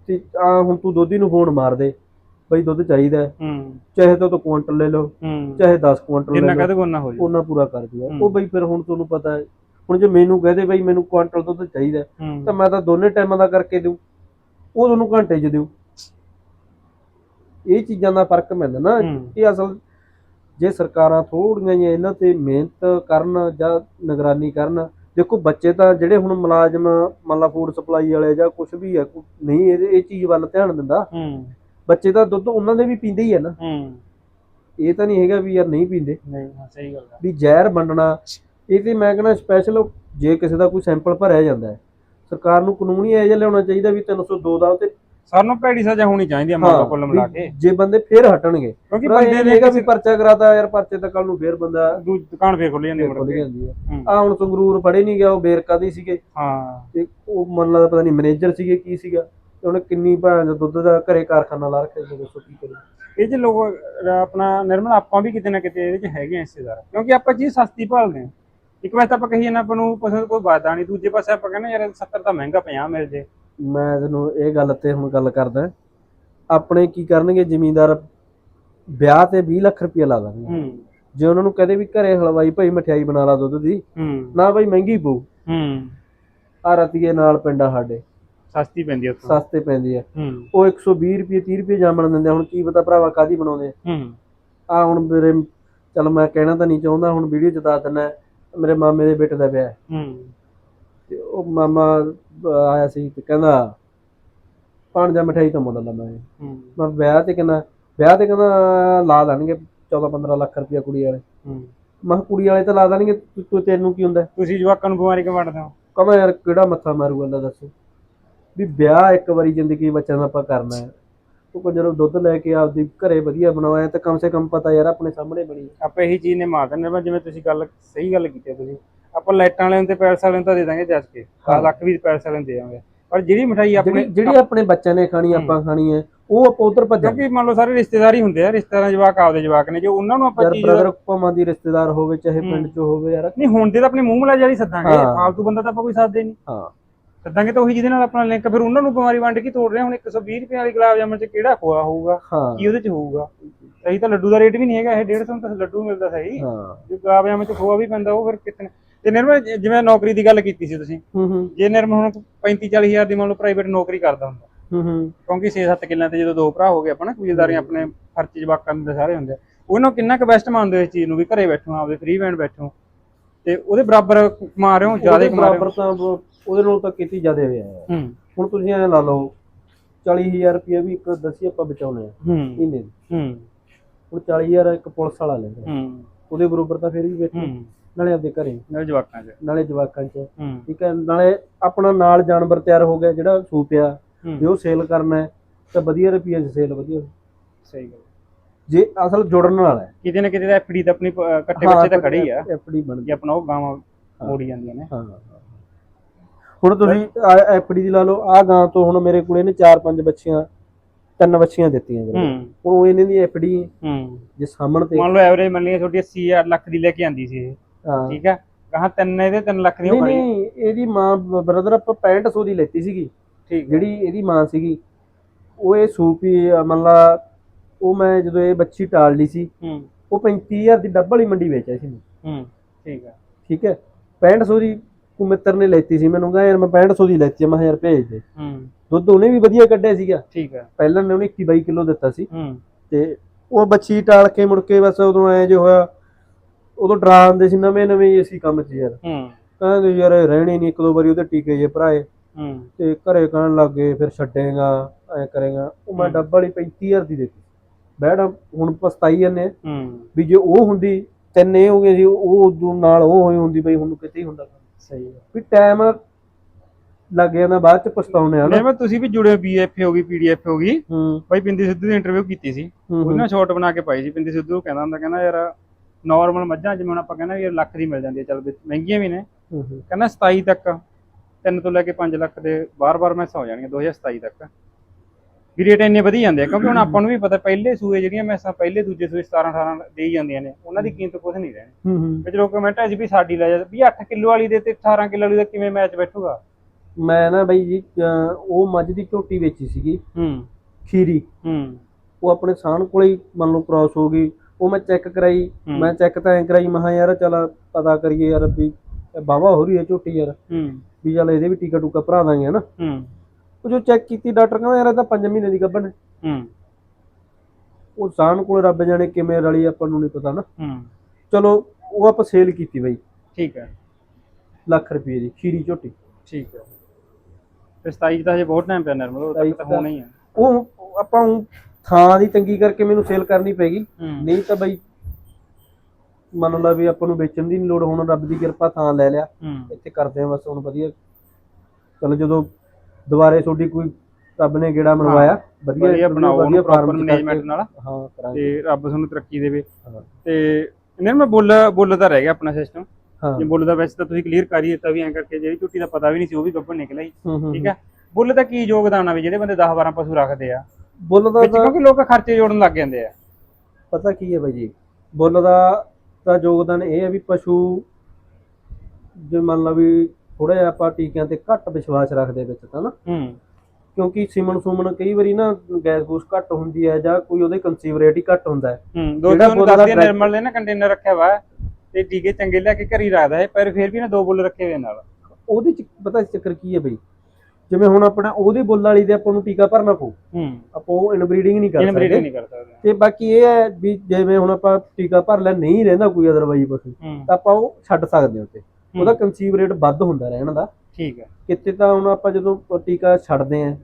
ਤੇ ਆ ਹੁਣ ਤੂੰ ਦੋਧੀ ਨੂੰ ਫੋਨ ਮਾਰ ਦੇ ਬਈ ਦੁੱਧ ਚਾਹੀਦਾ ਹੈ। ਚਾਹੇ ਤਾਂ ਤੂੰ ਕੁਆਂਟਲ ਲੈ ਲਓ ਚਾਹੇ 10 ਕੁਆਂਟਲ ਜਿੰਨਾ ਲੈ ਲਓ ਕਹਦੇ ਕੋਨਾ ਹੋ ਜਾ ਉਹਨਾਂ ਪੂਰਾ ਕਰ ਹੂੰ। ਉਹ ਬਈ ਫਿਰ ਹੁਣ ਤੁਹਾਨੂੰ ਪਤਾ ਹੈ ਹੁਣ ਜੇ ਮੈਨੂੰ ਕਹਦੇ ਬਈ ਮੈਨੂੰ ਕੁਆਂਟਲ ਦੁੱਧ ਚਾਹੀਦਾ ਤਾਂ ਮੈਂ ਤਾਂ ਦੋਨੇ ਟਾਈਮਾਂ ਦਾ ਕਰਕੇ ਦਿਉ ਉਹ ਤੁਹਾਨੂੰ ਘੰਟੇ 'ਚ ਦਿਉ ਇਹ ਚੀਜ਼ਾਂ ਦਾ ਫ਼ਰਕ ਪੈਂਦਾ ਨਾ ਹੂੰ। ਇਹ ਅਸਲ ਜੇ ਸਰਕਾਰਾਂ ਥੋੜੀਆਂ ਜਿਹੀਆਂ ਇਹਨਾਂ ਤੇ ਮਿਹਨਤ ਕਰਨ ਜਾਂ ਨਿਗਰਾਨੀ ਕਰਨ ਦੇਖੋ ਬੱਚੇ ਤਾਂ ਜਿਹੜੇ ਹੁਣ ਮੁਲਾਜ਼ਮ ਮੰਨ ਲਾ ਫੂਡ ਸਪਲਾਈ ਵਾਲੇ ਜਾਂ ਕੁਝ ਵੀ ਹੈ ਨਹੀਂ ਇਹਦੇ ਇਹ ਚੀਜ਼ ਵੱਲ ਧਿਆਨ ਦਿੰਦਾ। ਹੂੰ। ਬੱਚੇ ਤਾਂ ਦੁੱਧ ਉਹਨਾਂ ਦੇ ਵੀ ਪੀਂਦੇ ਹੀ ਆ ਨਾ। ਹੂੰ। ਇਹ ਤਾਂ ਨਹੀਂ ਹੈਗਾ ਵੀ ਯਾਰ ਨਹੀਂ ਪੀਂਦੇ। ਨਹੀਂ ਹਾਂ ਸਹੀ ਗੱਲ ਹੈ ਵੀ ਜ਼ਹਿਰ ਵੰਡਣਾ ਇਹ ਤੇ ਮੈਂ ਕਹਿੰਦਾ ਸਪੈਸ਼ਲ ਜੇ ਕਿਸੇ ਦਾ ਕੋਈ ਸੈਂਪਲ ਭਰਿਆ ਜਾਂਦਾ ਹੈ ਸਰਕਾਰ ਨੂੰ ਕਾਨੂੰਨ ਹੀ ਇਹ ਜਿਹਾ ਲਿਆਉਣਾ ਚਾਹੀਦਾ ਵੀ 302 ਦਾ ਤੇ ਸਾਨੂੰ ਭੈੜੀ ਸਜ਼ਾ ਹੋਣੀ ਚਾਹੀਦੀ ਹੈ ਮਾਂ ਕੋਲ ਮਿਲਾ ਕੇ। ਜੇ ਬੰਦੇ ਫੇਰ ਹਟਣਗੇ। ਕਿਉਂਕਿ ਬੰਦੇ ਨੇ ਹੈਗਾ ਵੀ ਪਰਚਾ ਕਰਾਤਾ ਯਾਰ ਪਰਚੇ ਤਾਂ ਕੱਲ ਨੂੰ ਫੇਰ ਬੰਦਾ ਦੂ- ਦੁਕਾਨ ਫੇਰ ਖੁੱਲ ਜਾਂਦੀ ਮੁੜ ਕੇ। ਆ। ਹੁਣ ਸੰਗਰੂਰ ਫੜੇ ਨਹੀਂ ਗਿਆ ਉਹ ਬੇਰਕਾ ਦੀ ਸੀਗੇ। ਹਾਂ। ਤੇ ਉਹ ਮਨ ਲੱਗਦਾ ਪਤਾ ਨਹੀਂ ਮੈਨੇਜਰ ਸੀਗੇ ਕੀ ਸੀਗਾ। ਤੇ ਉਹਨੇ ਕਿੰਨੀ ਭਾਂ ਦੁੱਧ ਦਾ ਘਰੇ ਕਾਰਖਾਨਾ ਲਾ ਰੱਖਿਆ ਸੀ ਦੱਸੋ ਕੀ ਕਰੇ ਇਹ ਚ ਲੋਕ ਆਪਣਾ ਨਿਰਮਲ ਆਪਾਂ ਵੀ ਕਿਤੇ ਨਾ ਕਿਤੇ ਇਹਦੇ ਚ ਹੈਗੇ ਆ ਹਿੱਸੇਦਾਰ ਕਿਉਂਕਿ ਆਪਾਂ ਚੀਜ਼ ਸਸਤੀ ਭਾਲਦੇ ਹਾਂ। ਇੱਕ ਵਾਰ ਤਾਂ ਆਪਾਂ ਕਹੀਏ ਨਾ ਆਪਾਂ ਨੂੰ ਪਸੰਦ ਕੋਈ ਵਾਦਾ ਨਹੀਂ ਦੂਜੇ ਪਾਸੇ ਆਪਾਂ ਕਹਿੰਦੇ ਯਾਰ 70 ਤਾਂ ਮਹਿੰਗਾ 50 ਮਿਲ ਜੇ। ਮੈਂ ਤੈਨੂੰ ਇਹ ਗੱਲ ਤੇ ਹੁਣ ਗੱਲ ਕਰਦਾ। ਆਪਣੇ ਕੀ ਕਰਨਗੇ? ਜ਼ਿਮੀਂਦਾਰ ਵਿਆਹ ਤੇ 20 ਲੱਖ ਰੁਪਏ ਲਾ ਦਾਂਗੇ ਹੂੰ। ਜੇ ਉਹਨਾਂ ਨੂੰ ਕਹਦੇ ਵੀ ਘਰੇ ਹਲਵਾਈ ਭਾਈ ਮਠਿਆਈ ਬਣਾ ਲਾ ਦੁੱਧ ਦੀ ਹੂੰ। ਨਾ ਭਾਈ ਮਹਿੰਗੀ ਪਊ। ਹੂੰ। ਆ ਰਤੀਏ ਨਾਲ ਪਿੰਡਾ ਸਾਡੇ। ਸਸਤੀ ਪੈਂਦੀ ਉੱਥੋਂ। ਸਸਤੇ ਪੈਂਦੇ ਆ। ਹੂੰ। ਉਹ 120 ਰੁਪਏ 30 ਰੁਪਏ ਜਾਮਣ ਦਿੰਦੇ ਆ, ਹੁਣ ਕੀ ਪਤਾ ਭਰਾਵਾ ਕਾਦੀ ਬਣਾਉਂਦੇ ਹੂੰ। ਆ ਹੁਣ ਮੇਰੇ ਚਲ ਮੈਂ ਕਹਿਣਾ ਤਾਂ ਨਹੀਂ ਚਾਹੁੰਦਾ ਹੁਣ ਵੀਡੀਓ ਚ ਦੱਸ ਦਿੰਦਾ ਮੇਰੇ ਮਾਮੇ ਦੇ ਬੇਟੇ ਦਾ ਵਿਆਹ। ਹੈ। ਹੂੰ। ਤੇ ਉਹ ਮਾਮਾ ਆਇਆ ਸੀ ਤੇ ਕਹਿੰਦਾ ਭਾਣਜਾ ਮਠਿਆਈ ਤਾਂ ਮੁੱਲ ਲੈਂਦਾ ਹੈ। ਮੈਂ ਵਿਆਹ ਤੇ ਕਹਿੰਦਾ ਵਿਆਹ ਤੇ ਕਹਿੰਦਾ ਲਾ ਦੇਣਗੇ 14 15 ਲੱਖ ਰੁਪਇਆ ਕੁੜੀ ਵਾਲੇ। ਹੂੰ। ਮੈਂ ਕਿਹਾ ਕੁੜੀ ਵਾਲੇ ਤਾਂ ਲਾ ਦੇਣਗੇ ਤੂੰ ਤੂੰ- ਤੈਨੂੰ ਕੀ ਹੁੰਦਾ? ਤੁਸੀਂ ਜਵਾਕਾਂ ਨੂੰ ਬਿਮਾਰੀ ਕਿਉਂ ਵੰਡਦੇ ਹੋ? ਕਹਿੰਦਾ ਯਾਰ ਕਿਹੜਾ ਮੱਥਾ ਮਾਰੂਗਾ ਲੈ ਦੱਸੋ? ਵੀ ਵਿਆਹ ਇੱਕ ਵਾਰੀ ਜ਼ਿੰਦਗੀ ਬੱਚਿਆਂ ਦਾ ਆਪਾਂ ਕਰਨਾ ਹੈ। ਉਹ ਕੋ ਜਦੋਂ ਦੁੱਧ ਲੈ ਕੇ ਆਪਦੀ ਘਰੇ ਵਧੀਆ ਬਣਾਇਆ ਤਾਂ ਕਮ ਸੇ ਕਮ ਪਤਾ ਯਾਰ ਆਪਣੇ ਸਾਹਮਣੇ ਬਣੀ ਆਪਾਂ ਇਹੀ ਚੀਜ਼ ਨੇ ਮਾਰ ਦਿੰਦੇ ਪਰ ਜਿਵੇਂ ਤੁਸੀਂ ਗੱਲ ਸਹੀ ਗੱਲ ਕੀਤੀ ਹੈ ਤੁਸੀਂ। ਆਪਾਂ ਲਾਈਟਾਂ ਵਾਲਿਆਂ ਤੇ ਪੈਲਸ ਵਾਲਿਆਂ ਨੂੰ ਤਾਂ ਦੇ ਦਾਂਗੇ ਜੱਜ ਕੇ। 10 ਲੱਖ ਵੀ ਪੈਲਸ ਵਾਲਿਆਂ ਨੂੰ ਦੇ ਦਾਂਗੇ ਪਰ ਜਿਹੜੀ ਮਠਾਈ ਆਪਣੇ ਜਿਹੜੀ ਜਿਹੜੀ ਆਪਣੇ ਬੱਚਿਆਂ ਨੇ ਖਾਣੀ ਆਪਾਂ ਖਾਣੀ ਹੈ ਉਹ ਆਪਾਂ ਉਧਰ ਭੱਜਾਂਗੇ। ਕਿਉਂਕਿ ਮੰਨ ਲਓ ਸਾਰੇ ਰਿਸ਼ਤੇਦਾਰ ਹੁੰਦੇ ਆ ਰਿਸ਼ਤੇਦਾਰਾਂ ਜਵਾਕ ਆਪਦੇ ਜਵਾਕ ਨੇ। ਜੋ ਉਹਨਾਂ ਨੂੰ ਆਪਾਂ ਯਾਰ ਚੀਜ਼ ਬ੍ਰਦਰ ਭਾਵਾਂ ਦੀ ਰਿਸ਼ਤੇਦਾਰ ਹੋਵੇ ਚਾਹੇ। ਪਿੰਡ ਚ ਹੋਵੇ ਯਾਰ। ਨਹੀਂ ਹੁਣ ਦੇ ਤਾਂ ਆਪਣੇ ਮੂੰਹ ਮਲਾ ਜਿਹੜੀ ਸੱਦਾਂਗੇ। ਹਾਂ। ਫਾਲਤੂ ਬੰਦਾ ਤਾਂ ਆਪਾਂ ਕੋਈ ਸੱਦਦੇ ਨਹੀਂ। ਹਾਂ। ਸੱਦਾਂਗੇ ਤਾਂ ਉਹੀ ਜਿਹਦੇ ਨਾਲ ਆਪਣਾ ਲਿੰਕ ਫਿਰ ਉਹਨਾਂ ਨੂੰ ਬਿਮਾਰੀ ਵੰਡ ਕੇ ਤੋੜ ਰਹੇ ਹੁਣ 120 ਰੁਪਏ ਵਾਲੀ ਗੁਲਾਬ ਜਾਮਨ ਚ ਕਿਹੜਾ ਖੋਆ ਹੋਊਗਾ? ਹਾਂ। ਕੀ ਉਹਦੇ ਚ ਹੋਊਗਾ? ਸਹੀ ਤਾਂ ਲੱਡੂ ਦਾ ਰੇਟ ਵੀ ਨਹੀਂ ਹੈਗਾ। ਇਹ 150 ਨੂੰ ਤਾਂ ਲੱਡੂ ਮਿਲਦਾ ਸਹੀ। ਹਾਂ। ਜੇ ਗੁਲਾਬ ਜਾਮਨ ਚ ਖੋਆ ਵੀ ਪੈਂਦਾ ਉਹ ਫਿਰ ਕਿਤਨੇ ਤੇ ਨਿਰਮਲ ਜ- ਜਿਵੇਂ ਨੌਕਰੀ ਦੀ ਗੱਲ ਕੀਤੀ ਸੀ ਤੁਸੀਂ ਹੂੰ ਹੂੰ। ਜੇ ਨਿਰਮਲ ਹੁਣ 35 40 ਹਜ਼ਾਰ ਦੀ ਮੰਨ ਲਓ ਪ੍ਰਾਈਵੇਟ ਨੌਕਰੀ ਕਰਦਾ ਹੁੰਦਾ ਹੂੰ ਹੂੰ। ਕਿਉਂਕਿ 6-7 ਕਿੱਲਿਆਂ ਤੇ ਜਦੋਂ ਦੋ ਭਰਾ ਹੋ ਗਏ ਆਪਣਾ ਕਬੀਲਦਾਰੀਆਂ ਆਪਣੇ ਖਰਚੇ ਜਵਾਕਾਂ ਦੇ ਸਾਰੇ ਹੁੰਦੇ ਆ। ਉਹਨਾਂ ਕਿੰਨਾ ਕੁ ਬੈਸਟ ਮੰਨਦੇ ਹੋ ਇਸ ਚੀਜ਼ ਨੂੰ ਵੀ ਘਰੇ ਬੈਠੋ ਆਪਦੇ ਫ੍ਰੀ ਬੈਂਡ ਬੈਠੋ। ਤੇ ਉਹਦੇ ਬਰਾਬਰ ਕਮਾ ਰਹੇ ਹੋ ਜ਼ਿਆਦਾ ਉਹਦੇ ਕਮਾ ਰਹੇ ਬਰਾਬਰ ਤਾਂ ਉਹ- ਉਹਦੇ ਨਾਲ ਤਾਂ ਕੀਤੀ ਜ਼ਿਆਦਾ ਹੋਇਆ ਹੈ ਹੂੰ। ਹੁਣ ਤੁਸੀਂ ਐ ਲਾ ਲਓ 40000 ਰੁਪਏ ਵੀ ਇੱਕ ਦਸੀ ਆਪਾਂ ਬਚਾਉਣੇ ਆ ਹੂੰ। ਮਹੀਨੇ ਦੇ। ਹੂੰ। ਹੁਣ 40000 ਇੱਕ ਪੁਲਿਸ ਵਾਲਾ ਲੈਂਦਾ ਹੂੰ। ਉਹਦੇ ਬਰੋਬਰ ਤਾਂ ਫਿਰ ਵੀ ਬੈਠੇ। ਹੂੰ। ਨਾਲੇ ਆਪਦੇ ਘਰੇ। ਨਾਲ ਜਵਾਕਾਂ 'ਚ। ਨਾਲੇ ਜਵਾਕਾਂ 'ਚ। ਹੂੰ। ਠੀਕ ਹੈ? ਨਾਲੇ ਆਪਣਾ ਨਾਲ ਜਾਨਵਰ ਤਿਆਰ ਹੋ ਗਿਆ ਜਿਹੜਾ ਸੂਪਿਆ ਜੇ ਉਹ ਸੇਲ ਕਰਨਾ ਹੈ ਤਾਂ ਵਧੀਆ ਰੁਪਈਏ 'ਚ ਸੇਲ ਵਧੀਆ। ਸਹੀ ਗੱਲ। ਜੇ ਅਸਲ ਜੁੜਨ ਵਾਲਾ ਹੈ। ਕਿਤੇ ਨਾ ਕਿਤੇ ਤਾਂ ਐਫਡੀ ਤਾਂ ਆਪਣੀ ਕੱਟੇ ਬੱਚੇ ਤਾਂ ਖੜੇ ਆ। ਐਫਡੀ ਬਣ ਜੇ ਆਪਣਾ ਉਹ ਗਾਵਾਂ ਮੋੜੀ ਜਾਂਦੀਆਂ ਨੇ। ਹਾਂ ਹੁਣ ਤੁਸੀਂ ਐਫਡੀ ਦੀ ਲਾ ਲਓ ਆ ਗਾਂ ਤੋਂ ਹੁਣ ਮੇਰੇ ਕੋਲ ਇਹਨੇ 4-5 ਬੱਚੀਆਂ ਤਿੰਨ ਬੱਚੀਆਂ ਦਿੱਤੀਆਂ। ਹੂੰ। ਹੁਣ ਉਹ ਇਹਨੇ ਦੀ ਐਫਡੀ ਹੂੰ। ਜੇ ਸਾਹਮਣ ਤੇ ਮੰਨ ਲਓ ਐਵਰੇਜ ਮੰਨ ਲਈਏ ਤੁਹਾਡੀ 80000 ਲੱਖ ਦੀ ਲੈ ਕੇ ਆਂਦੀ ਸੀ ਇਹ। ਹਾਂ। ਠੀਕ ਆ ਕਹਾਂ ਤਿੰਨ ਇਹਦੇ 3 ਲੱਖ ਦੀ ਨਹੀਂ ਖੜੀ ਨਹੀਂ ਇਹਦੀ ਮਾਂ ਬ੍ਰਦਰ ਆਪਾਂ 6500 ਦੀ ਲੈਤੀ ਸੀਗੀ। ਠੀਕ ਜਿਹੜੀ ਇਹਦੀ ਮਾਂ ਸੀਗੀ ਉਹ ਇਹ ਸੂਪੀ ਮੰਨ ਲਾ ਉਹ ਮੈਂ ਜਦੋਂ ਇਹ ਬੱਚੀ ਟਾਲ ਲਈ ਸੀ ਹੂੰ। ਉਹ 35000 ਦੀ ਡੱਬਲ ਹੀ ਮੰਡੀ ਵੇਚਿਆ ਸੀ ਹੂੰ ਠੀਕ ਆ ਠੀਕ ਹੈ? 6500 ਦੀ ਕੋ ਮਿੱਤਰ ਨੇ ਲੈਤੀ ਸੀ ਮੈਨੂੰ ਕਹਿੰਦਾ ਯਾਰ ਮੈਂ 6500 ਦੀ ਲੈਤੀ ਆ ਮੈਂ ਕਿਹਾ ਯਾਰ ਭੇਜ ਦੇ। ਹੂੰ। ਦੁੱਧ ਉਹਨੇ ਵੀ ਵਧੀਆ ਕੱਢਿਆ ਸੀਗਾ। ਠੀਕ ਆ ਪਹਿਲਾਂ ਨੇ ਉਹਨੇ 21 22 ਕਿਲੋ ਦਿੱਤਾ ਸੀ। ਹੂੰ। ਤੇ ਉਹ ਬੱਚੀ ਟਾਲ ਕੇ ਮੁੜ ਕੇ ਬਸ ਉਦੋਂ ਐ ਜੋ ਹੋਇਆ ਉਦੋਂ ਡਰਾਉਂਦੇ ਸੀ ਨਵੇਂ ਨਵੇਂ ਹੀ ਅਸੀਂ ਕੰਮ 'ਚ ਯਾਰ। ਹੂੰ। ਕਹਿੰਦੇ ਯਾਰ ਇਹ ਰਹਿਣੀ ਨਹੀਂ ਇੱਕ ਦੋ ਵਾਰੀ ਉਹਦੇ ਟੀਕੇ ਜੇ ਭਰਾਏ। ਹੂੰ। ਤੇ ਘਰੇ ਕਹਿਣ ਲੱਗ ਫਿਰ ਛੱਡੇਗਾ ਐ ਕਰੇਗਾ। ਉਹ ਮੈਂ ਹੂੰ। ਡੱਬਾ ਵਾਲੀ 35000 ਦੀ ਦਿੱਤੀ। ਬੈਡ ਹੁਣ ਪਛਤਾਈ ਜਾਂਦੇ ਹੂੰ। ਵੀ ਜੇ ਉਹ ਹੁੰਦੀ ਤਿੰਨ ਇਹ ਹੋ ਗਏ ਸੀ ਉਹ ਜੋ ਨਾਲ ਉਹ ਹੋਈ ਹੁੰਦੀ ਬਈ ਹੁਣ ਕਿਤੇ ਹੀ ਹੁੰਦਾ ਸਹੀ ਵੀ ਟਾਈਮ ਲੱਗ ਜਾਂਦਾ ਬਾਅਦ ਚ ਪਛਤਾਉਣੇ ਆ ਨਾ। ਨਹੀਂ ਮੈਂ ਤੁਸੀਂ ਵੀ ਜੁੜੇ ਬੀਐਫ ਹੋ ਗਈ ਪੀਡੀਐਫ ਹੋ ਗਈ। ਹੂੰ। ਬਾਈ ਪਿੰਦੀ ਸਿੱਧੂ ਦੀ ਇੰਟਰਵਿਊ ਕੀਤੀ ਸੀ। ਹੂੰ, ਹੂੰ। ਉਹਨਾਂ ਸ਼ਾਰਟ ਬਣਾ ਕੇ ਪਾਈ ਸੀ ਪਿੰਦੀ ਸਿੱਧੂ ਕਹਿੰਦਾ ਹੁੰਦਾ ਕਹਿੰਦਾ ਯਾਰ ਨਾਰਮਲ ਮੱਝਾਂ ਜਿਵੇਂ ਹੁਣ ਆਪਾਂ ਕਹਿੰਦਾ ਵੀ ਲੱਖ ਦੀ ਮਿਲ ਜਾਂਦੀ ਹੈ ਚੱਲ ਮਹਿੰਗੀਆਂ ਵੀ ਨੇ। ਹੂੰ, ਹੂੰ। ਕਹਿੰਦਾ 27 ਤੱਕ 3 ਤੋਂ ਲੈ ਕੇ 5 ਲੱਖ ਦੇ ਬਾਰ-ਬਾਰ ਮੈਸਾਂ ਹੋ ਜਾਣਗੀਆਂ 2027 ਤੱਕ। ਵੀ ਰੇਟ ਇੰਨੇ ਵਧੀ ਜਾਂਦੇ ਆ ਕਿਉਂਕਿ ਹੁਣ ਆਪਾਂ ਨੂੰ ਵੀ ਪਤਾ ਪਹਿਲੇ ਸੂਏ ਜਿਹੜੀਆਂ ਮੈਸਾਂ ਪਹਿਲੇ ਦੂਜੇ ਸੂਏ 17 18 ਦੇ ਹੀ ਜਾਂਦੀਆਂ ਨੇ ਉਹਨਾਂ ਦੀ ਕੀਮਤ ਕੁਝ ਨਹੀਂ ਰਹਿਣੀ। ਹੂੰ ਹੂੰ। ਵਿੱਚ ਲੋਕ ਕਮੈਂਟ ਆ ਜੀ ਵੀ ਸਾਡੀ ਲੈ ਜਾ ਵੀ 8 ਕਿਲੋ ਵਾਲੀ ਦੇ ਤੇ 18 ਕਿਲੋ ਵਾਲੀ ਦਾ ਕਿਵੇਂ ਮੈਚ ਬੈਠੂਗਾ? ਮੈਂ ਨਾ ਬਈ ਜੀ ਉਹ ਮੱਝ ਦੀ ਝੋਟੀ ਵੇਚੀ ਸੀਗੀ ਹੂੰ। ਖੀਰੀ। ਹੂੰ। ਉਹ ਆਪਣੇ ਸਾਨ ਕੋਲੇ ਹੀ ਮੰਨ ਲਓ ਕ੍ਰਾਸ ਹੋ ਗਈ ਉਹ ਮੈਂ ਚੈੱਕ ਕਰਾਈ। ਮੈਂ ਚੈੱਕ ਤਾਂ ਐਂ ਕਰਾਈ ਮੈਂ ਕਿਹਾ ਯਾਰ ਚਲ ਪਤਾ ਕਰੀਏ ਯਾਰ ਵੀ ਬਾਵਾ ਹੋ ਰਹੀ ਹੈ ਝੋਟੀ ਯਾਰ। ਹੂੰ। ਵੀ ਚੱਲ ਇਹਦੇ ਵੀ ਟੀਕਾ ਟੂਕਾ ਭਰਾ ਦਾਂਗੇ ਹਨਾ? ਹੂੰ। ਉਹ ਜੋ ਚੈੱਕ ਕੀਤੀ ਡਾਕਟਰ ਕਹਿੰਦਾ ਯਾਰ ਇਹ ਤਾਂ 5 ਮਹੀਨੇ ਦੀ ਗੱਭਣ। ਹੈ। ਉਹ ਸਾਨ ਕੋਲੇ ਰੱਬ ਜਾਣੇ ਕਿਵੇਂ ਰਲੀ ਆਪਾਂ ਨੂੰ ਨਹੀਂ ਪਤਾ ਨਾ ਹੂੰ। ਚਲੋ ਉਹ ਆਪਾਂ ਸੇਲ ਕੀਤੀ ਬਈ। ਠੀਕ ਹੈ। ਲੱਖ ਰੁਪਏ ਦੀ ਖੀਰੀ ਝੋਟੀ। ਠੀਕ ਹੈ। ਤੇ 27 ਦਾ ਹਜੇ ਬਹੁਤ ਟਾਈਮ ਪਿਆ ਨਰਮਲ ਉਹ ਤੱਕ 27 ਤਾਂ ਤਾਂ- ਹੋਣਾ ਹੀ ਹੈ। ਉਹ ਆਪਾਂ ਥਾਂ ਦੀ ਤੰਗੀ ਕਰਕੇ ਮੈਨੂੰ ਸੇਲ ਕਰਨੀ ਪੈਗੀ। ਨਹੀਂ ਤਾਂ ਬਈ ਮੰਨ ਲਾ ਵੀ ਆਪਾਂ ਨੂੰ ਵੇਚਣ ਦੀ ਨਹੀਂ ਲੋੜ ਹੁਣ ਰੱਬ ਦੀ ਕਿਰਪਾ ਥਾਂ ਲੈ ਲਿਆ। ਇੱਥੇ ਕਰਦੇ ਆ ਬਸ ਹੁਣ ਵਧੀਆ। ਚਲੋ ਜਦੋਂ ਦੁਬਾਰੇ ਤੁਹਾਡੀ ਕੋਈ ਰੱਬ ਨੇ ਗੇੜਾ ਮਰਵਾਇਆ ਵਧੀਆ ਬਣਾਓ ਉਹਨੂੰ ਪ੍ਰੋਪਰ ਮੈਨੇਜਮੈਂਟ ਨਾਲ। ਹਾਂ ਕਰਾਂਗੇ। ਤੇ ਰੱਬ ਤੁਹਾਨੂੰ ਤਰੱਕੀ ਦੇਵੇ। ਤੇ ਨਿਰਮਲ ਬੁੱਲ ਬੁੱਲ ਤਾਂ ਰਹਿ ਗਿਆ ਆਪਣਾ ਸਿਸਟਮ ਜੇ ਬੁੱਲ ਦਾ ਵੈਸੇ ਤਾਂ ਤੁਸੀਂ ਕਲੀਅਰ ਕਰ ਹੀ ਦਿੱਤਾ ਵੀ ਐਂ ਕਰਕੇ ਜਿਹੜੀ ਝੁੱਟੀ ਦਾ ਪਤਾ ਵੀ ਨਹੀਂ ਸੀ ਉਹ ਵੀ ਗੱਭਣ ਨਿਕਲਿਆ ਠੀਕ ਹੈ। ਬੁੱਲ ਦਾ ਕੀ ਯੋਗਦਾਨ ਆ ਵੀ ਜਿਹੜੇ ਬੰਦੇ 10 12 ਪਸ਼ੂ ਰੱਖਦੇ ਆ? ਬੁੱਲ ਦਾ ਵਿੱਚ ਤਾਂ ਕਿਉਂਕਿ ਲੋਕ ਖਰਚੇ ਜੋੜਨ ਲੱਗ ਜਾਂਦੇ ਆ। ਪਤਾ ਕੀ ਹੈ ਬਾਈ ਜੀ? ਬੁੱਲ ਦਾ ਤਾਂ ਯੋਗਦਾਨ ਇਹ ਹੈ ਵੀ ਪਸ਼ੂ ਜੇ ਮੰਨ ਲਾ ਵੀ ਥੋੜਾ ਜਿਹਾ ਆਪਾਂ ਟੀਕਿਆਂ ਤੇ ਘੱਟ ਵਿਸ਼ਵਾਸ ਰੱਖਦੇ ਵਿੱਚ ਤਾਂ ਨਾ। ਹੂੰ। ਕਿਉਂਕਿ ਸਿਮਨ ਸੁਮਨ ਕਈ ਵਾਰੀ ਨਾ ਗੈਸ ਗੂਸ ਘੱਟ ਹੁੰਦੀ ਹੈ ਜਾਂ ਕੋਈ ਉਹਦੇ ਕੰਸੀਵ ਰੇਟ ਹੀ ਘੱਟ ਹੁੰਦਾ ਹੈ। ਹੂੰ ਦੋ ਜਿਹੜਾ ਦਿਨ ਬੁੱਲ ਦਾ ਦੱਸਦੇ direct- ਨਿਰਮਲ ਨੇ ਨਾ ਕੰਟੇਨਰ ਰੱਖਿਆ ਵਾ ਤੇ ਟੀਕੇ ਚੰਗੇ ਲਿਆ ਕੇ ਘਰ ਰੱਖਦਾ ਹੈ ਪਰ ਫਿਰ ਵੀ ਨਾ ਦੋ ਬੁੱਲ ਰੱਖੇ ਹੋਏ ਨਾਲ। ਉਹਦੇ ਚ ਪਤਾ ਚੱਕਰ ਕੀ ਹੈ ਬਈ? ਜਿਵੇਂ ਹੁਣ ਆਪਣਾ ਉਹਦੇ ਬੁੱਲ ਵਾਲੀ ਦੇ ਆਪਾਂ ਨੂੰ ਟੀਕਾ ਭਰਨਾ ਪਊ। ਹੂੰ। ਆਪਾਂ ਉਹ ਇਨਬਰੀਡਿੰਗ ਨਹੀਂ ਕਰ ਇਨਬਰੀਡਿੰਗ ਸਕਦੇ। ਨਹੀਂ ਕਰ ਸਕਦੇ। ਤੇ ਬਾਕੀ ਇਹ ਹੈ ਵੀ ਜਿਵੇਂ ਹੁਣ ਆਪਾਂ ਟੀਕਾ ਭਰ ਲੈ ਨਹੀਂ ਰਹਿੰਦਾ ਕੋਈ ਅਦਰਵਾਈਜ਼ ਪਸ਼ੂ ਤਾਂ ਆਪਾਂ ਉਹ ਛੱਡ ਸਕਦੇ ਹਾਂ ਉੱਤੇ ਉਹਦਾ ਕੰਸੀਵ ਰੇਟ ਵੱਧ ਹੁੰਦਾ ਰਹਿਣ ਦਾ। ਠੀਕ ਹੈ। ਕਿਤੇ ਤਾਂ ਹੁਣ ਆਪਾਂ ਜਦੋਂ ਟੀਕਾ ਛੱਡਦੇ ਆਂ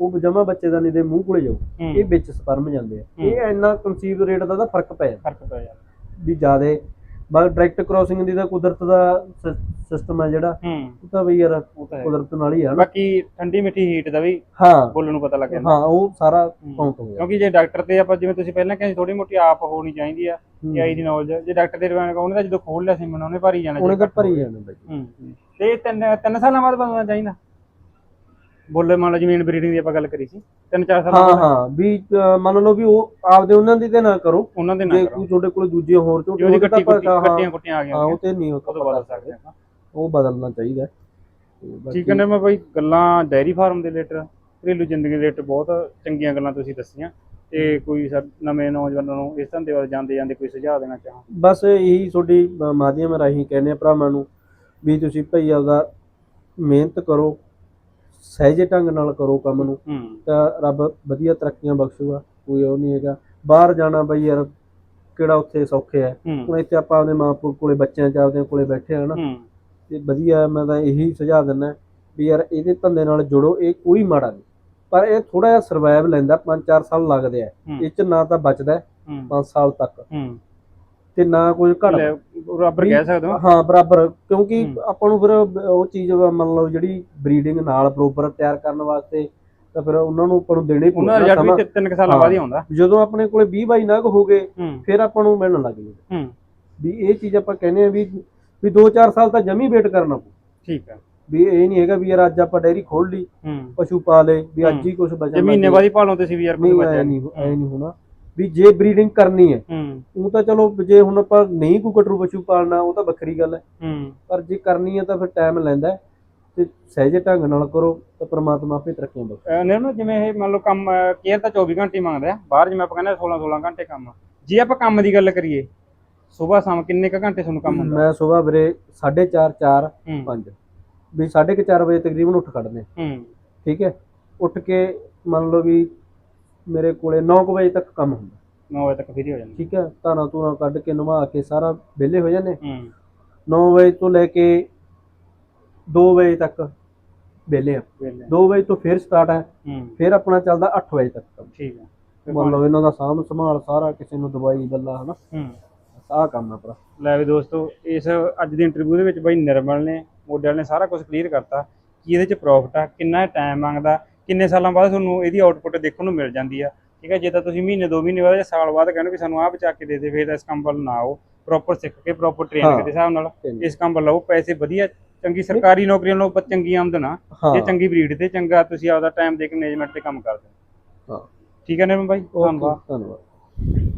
ਉਹ ਜਮਾ ਬੱਚੇਦਾਨੀ ਦੇ ਮੂੰਹ ਕੋਲੇ ਜਾਊ। ਇਹ ਵਿੱਚ ਸਪਰਮ ਜਾਂਦੇ ਆ। ਇਹ ਇੰਨਾ ਕੰਸੀਵ ਰੇਟ ਦਾ ਤਾਂ ਫ਼ਰਕ ਪੈ ਜਾਂਦਾ। ਫ਼ਰਕ ਪੈ ਜਾਂਦਾ। ਵੀ ਜਿਆਦੇ ਬਸ ਡਾਇਰੈਕਟ ਕ੍ਰਾਸਿੰਗ ਦੀ ਤਾਂ ਕੁਦਰਤ ਦਾ ਸਿਸਟਮ ਹੈ ਜਿਹੜਾ ਹੂੰ। ਉਹ ਤਾਂ ਬਈ ਯਾਰ ਹੈ। ਕੁਦਰਤ ਨਾਲ ਹੀ ਆ ਨਾ। ਬਾਕੀ ਠੰਡੀ ਮਿੱਠੀ ਹੀਟ ਦਾ ਵੀ ਹਾਂ। ਬੁੱਲ ਨੂੰ ਪਤਾ ਲੱਗ ਜਾਂਦਾ। ਹਾਂ ਉਹ ਸਾਰਾ ਕਾਊਂਟ ਹੋ ਗਿਆ। ਕਿਉਂਕਿ ਜੇ ਡਾਕਟਰ ਤੇ ਆਪਾਂ ਜਿਵੇਂ ਤੁਸੀਂ ਪਹਿਲਾਂ ਕਹਿੰਦੇ ਥੋੜੀ ਮੋਟੀ ਆਪ ਹੋਣੀ ਚਾਹੀਦੀ ਆ ਕਿ ਆਈ ਦੀ ਨੌਲੇਜ ਜੇ ਡਾਕਟਰ ਦੇ ਰਿਵਾਇਨ ਉਹਨੇ ਤਾਂ ਜਦੋਂ ਖੋਲ ਲਿਆ ਸੀ ਮੈਨੂੰ ਉਹਨੇ ਭਰੀ ਜਾਣਾ ਉਹਨੇ ਤਾਂ ਭਰੀ ਜਾਣਾ ਬਾਈ। ਹੂੰ। ਤੇ ਤਿੰਨ ਤਿੰਨ ਸਾਲਾਂ ਬਾਅਦ ਬਦਲਣਾ ਚਾਹੀਦਾ। ਬੁੱਲ ਮੰਨ ਲਓ ਜਿਵੇਂ ਬਰੀਡਿੰਗ ਦੀ ਆਪਾਂ ਗੱਲ ਕਰੀ ਸੀ ਤਿੰਨ ਚਾਰ ਸਾਲਾਂ ਹਾਂ ਹਾਂ ਵੀ ਮੰਨ ਲਓ ਵੀ ਉਹ ਆਪਦੇ ਉਹਨਾਂ ਦੀ ਤੇ ਨਾ ਕਰੋ। ਉਹਨਾਂ ਦੇ ਨਾਲ ਜੇ ਕਰੋ। ਕੋਈ ਤੁਹਾਡੇ ਕੋਲ ਦੂਜੇ ਹੋਰ ਝੋਟੇ ਉਹਦੇ ਤਾਂ ਕੱਟੀ ਕੁੱਟੀ ਆਪਾਂ- ਹਾਂ, ਕੱਟੀਆਂ ਕੁੱਟੀਆਂ ਆ ਗਈਆਂ ਹਾਂ ਉਹ ਤੇ ਨਹੀਂ ਉਹ ਉਹ ਤੋਂ ਬਦਲ ਸਕਦੇ ਆਪਾਂ। ਉਹ ਬਦਲਣਾ ਚਾਹੀਦਾ ਤੇ ਬਾਕੀ- ਠੀਕ ਹੈ ਨਿਰਮਲ ਬਾਈ ਗੱਲਾਂ ਡੈਰੀ ਫਾਰਮ ਦੇ ਰਿਲੇਟਡ ਘਰੇਲੂ ਜ਼ਿੰਦਗੀ ਦੇ ਰਿਲੇਟਡ ਬਹੁਤ ਚੰਗੀਆਂ ਗੱਲਾਂ ਤੁਸੀਂ ਦੱਸੀਆਂ। ਤੇ ਕੋਈ ਸਰ ਨਵੇਂ ਨੌਜਵਾਨਾਂ ਨੂੰ ਇਸ ਧੰਦੇ ਵੱਲ ਜਾਂਦੇ ਜਾਂਦੇ ਕੋਈ ਸੁਝਾਅ ਦੇਣਾ ਚਾਹਾਂ? ਬਸ ਇਹੀ ਤੁਹਾਡੀ ਮ- ਮਾਧਿਅਮ ਰਾਹੀਂ ਕਹਿੰਦੇ ਆ ਭਰਾਵਾਂ ਨੂੰ ਵੀ ਤੁਸੀਂ ਭਈ ਆਪਦਾ ਮਿਹਨਤ ਕਰੋ ਸਹਿਜੇ ਢੰਗ ਨਾਲ ਕਰੋ ਕੰਮ ਨੂੰ ਤਾਂ ਰੱਬ ਵਧੀਆ ਤਰੱਕੀਆਂ ਬਖਸ਼ੂਗਾ ਕੋਈ ਉਹ ਨਹੀਂ ਹੈਗਾ। ਬਾਹਰ ਜਾਣਾ ਬਈ ਯਾਰ ਕਿਹੜਾ ਉੱਥੇ ਸੌਖੇ ਹੈ। ਹੁਣ ਇੱਥੇ ਆਪਾਂ ਆਪਣੇ ਮਾਪੇ ਕੋਲੇ ਬੱਚਿਆਂ ਚ ਆਪਦੇ ਕੋਲੇ ਬੈਠੇ ਆ ਨਾ ਤੇ ਵਧੀਆ ਮੈਂ ਤਾਂ ਇਹੀ ਸੁਝਾਅ ਦਿੰਦਾ ਵੀ ਯਾਰ ਇਹਦੇ ਧੰਦੇ ਨਾਲ ਜੁੜੋ ਇਹ ਕੋਈ ਮਾੜਾ ਨਹੀਂ। ਪਰ ਇਹ ਥੋੜਾ ਜਿਹਾ ਸਰਵਾਈਵ ਲੈਂਦਾ 5-4 ਸਾਲ ਲੱਗਦੇ ਆ। ਇਹ ਚ ਨਾ ਤਾਂ ਬਚਦਾ ਹੂੰ। 5 ਸਾਲ ਤੱਕ। ਤੇ ਨਾ ਕੋਈ ਘਟ ਲੈ, ਬਰਾਬਰ ਕਹਿ ਸਕਦੇ ਹੋ। ਹਾਂ ਬਰਾਬਰ ਕਿਉਂਕਿ। ਆਪਾਂ ਨੂੰ ਫਿਰ ਉਹ ਚੀਜ਼ ਮੰਨ ਲਓ ਜਿਹੜੀ ਬਰੀਡਿੰਗ ਨਾਲ ਬਰੋਬਰ ਤਿਆਰ ਕਰਨ ਵਾਸਤੇ ਤਾਂ ਫਿਰ ਉਹਨਾਂ ਨੂੰ ਆਪਾਂ ਨੂੰ ਦੇਣੇ ਉਹਨਾਂ ਦਾ ਪਊਗਾ ਰਿਜ਼ਲਟ। ਵੀ ਤਿੰਨ ਕੁ ਸਾਲਾਂ ਬਾਅਦ ਹੀ ਆਉਂਦਾ। ਜਦੋਂ ਆਪਣੇ ਕੋਲੇ 20 ਬਾਈ ਨਗ ਹੋ ਗਏ ਫਿਰ ਆਪਾਂ ਨੂੰ ਮਿਲਣ ਲੱਗ ਜੂ ਹੂੰ। ਵੀ ਇਹ ਚੀਜ਼ ਆਪਾਂ ਕਹਿੰਦੇ ਆ ਵੀ ਵੀ 2-4 ਸਾਲ ਤਾਂ ਜਮੀ ਵੇਟ ਕਰਨਾ ਪਊ। ਠੀਕ ਹੈ ਵੀ ਇਹ ਨਹੀਂ ਹੈਗਾ ਵੀ ਯਾਰ ਅੱਜ ਆਪਾਂ ਡੈਰੀ ਖੋਲ ਲਈ ਪਸ਼ੂ ਪਾ ਲੇ ਵੀ ਅੱਜ ਹੂੰ। ਕੁਝ ਬਚਣ ਮਹੀਨੇ ਬਾਅਦ ਹੀ ਤੇ ਸੀ ਵੀ ਯਾਰ ਕੋਈ ਨਹੀਂ ਬੱਚਾ ਐ ਨਹੀਂ ਐ ਨਹੀਂ ਹੋਣਾ। ਵੀ ਜੇ ਬਰੀਡਿੰਗ ਕਰਨੀ ਹੈ ਉਹ ਤਾਂ ਚਲੋ ਜੇ ਹੁਣ ਆਪਾਂ ਨਹੀਂ ਕੋਈ ਕਟਰੂ ਪਸ਼ੂ ਪਾਲਣਾ ਉਹ ਤਾਂ ਵੱਖਰੀ ਗੱਲ ਹੈ। ਪਰ ਜੇ ਕਰਨੀ ਹੈ ਤਾਂ ਫਿਰ ਟਾਈਮ ਲੈਂਦਾ ਤੇ ਸਹਿਜੇ ਢੰਗ ਨਾਲ ਕਰੋ ਤਾਂ ਪ੍ਰਮਾਤਮਾ ਆਪੇ ਤਰੱਕੀਆਂ ਬਖਸ਼ੇ। ਅਹ ਨਿਰਮਲ ਜਿਵੇਂ ਇਹ ਮੰਨ ਲਓ ਕੰਮ ਕੇਅਰ ਤਾਂ 24 ਘੰਟੇ ਮੰਗਦਾ ਹੈ ਬਾਹਰ ਜਿਵੇਂ ਆਪਾਂ ਕਹਿੰਦੇ 16 16 ਘੰਟੇ ਕੰਮ। ਜੇ ਆਪਾਂ ਕੰਮ ਦੀ ਗੱਲ ਕਰੀਏ ਸਵੇਰ ਸ਼ਾਮ ਕਿੰਨੇ ਕ ਘੰਟੇ ਤੁਹਾਨੂੰ ਕੰਮ ਹੁੰਦਾ? ਮੈਂ ਸਵੇਰ ਵੀਰੇ 4:30 4 ਹੂੰ। 5 ਵੀ 4:30 ਵਜੇ ਤਕਰੀਬਨ ਉੱਠ ਖੜਨੇ ਹੂੰ। ਠੀਕ ਹੈ? ਉੱਠ ਕੇ ਮੰਨ ਲਓ ਵੀ ਮੇਰੇ ਕੋਲੇ 9 ਵਜੇ ਤੱਕ ਕੰਮ ਹੁੰਦਾ। 9 ਵਜੇ ਤੱਕ ਫ੍ਰੀ ਹੋ ਜਾਂਦੇ। ਠੀਕ ਹੈ ਧਾਰਾਂ ਧੂਰਾਂ ਕੱਢ ਕੇ ਨਵਾ ਕੇ ਸਾਰਾ ਵਿਹਲੇ ਹੋ ਜਾਂਦੇ। ਹੂੰ। 9 ਵਜੇ ਤੋਂ ਲੈ ਕੇ 2 ਵਜੇ ਤੱਕ ਵਿਹਲੇ ਆ। ਵਿਹਲੇ। 2 ਵਜੇ ਤੋਂ ਫਿਰ ਸਟਾਰਟ ਹੈ। ਹੂੰ। ਫਿਰ ਆਪਣਾ ਚੱਲਦਾ 8 ਵਜੇ ਤੱਕ ਕੰਮ। ਠੀਕ ਹੈ। ਮੰਨ ਲਓ ਇਹਨਾਂ ਦਾ ਸਾਂਭ ਸੰਭਾਲ ਸਾਰਾ ਕਿਸੇ ਨੂੰ ਦਵਾਈ ਗੱਲਾਂ ਹਨਾ? ਹੂੰ। ਆਹ ਕੰਮ ਹੈ ਭਰਾ। ਲੈ ਵੀ ਦੋਸਤੋ ਇਸ ਅੱਜ ਦੀ ਇੰਟਰਵਿਊ ਦੇ ਵਿੱਚ ਬਾਈ ਨਿਰਮਲ ਨੇ ਮੋਡਲ ਨੇ ਸਾਰਾ ਕੁਝ ਕਲੀਅਰ ਕਰਤਾ। ਕਿ ਇਹਦੇ ਚ ਪ੍ਰੋਫਿਟ ਆ ਕਿੰਨਾ ਟਾਈਮ ਮੰਗਦਾ ਕਿੰਨੇ ਸਾਲਾਂ ਬਾਅਦ ਤੁਹਾਨੂੰ ਇਹਦੀ ਆਊਟਪੁੱਟ ਦੇਖਣ ਨੂੰ ਮਿਲ ਜਾਂਦੀ ਆ। ਠੀਕ ਹੈ ਜੇ ਤਾਂ ਤੁਸੀਂ ਮਹੀਨੇ ਦੋ ਮਹੀਨੇ ਬਾਅਦ ਜਾਂ ਸਾਲ ਬਾਅਦ ਕਹਿੰਦੇ ਵੀ ਸਾਨੂੰ ਆਹ ਬਚਾ ਕੇ ਦੇ ਦੇ ਫਿਰ ਇਸ ਕੰਮ ਵੱਲ ਨਾ ਆਓ। ਪ੍ਰੋਪਰ ਸਿੱਖ ਕੇ ਪ੍ਰੋਪਰ ਟ੍ਰੇਨਿੰਗ। ਦੇ ਹਿਸਾਬ ਨਾਲ। ਇਸ ਕੰਮ ਵੱਲ ਆਓ। ਪੈਸੇ ਵਧੀਆ ਚੰਗੀ ਸਰਕਾਰੀ ਨੌਕਰੀਆਂ ਨਾਲੋਂ ਚੰਗੀ ਆਮਦਨ ਆ। ਜੇ ਚੰਗੀ ਬਰੀਡ ਤੇ ਚੰਗਾ ਤੁਸੀਂ ਆਪਦਾ ਟਾਈਮ ਦੇ ਕੇ ਮੈਨੇਜਮੈਂਟ ਤੇ ਕੰਮ ਕਰਦੇ ਹੋ। ਠੀਕ ਹੈ ਨਿਰਮਲ ਓਕੇ ਧੰਨਵਾਦ। ਧੰਨਵਾਦ।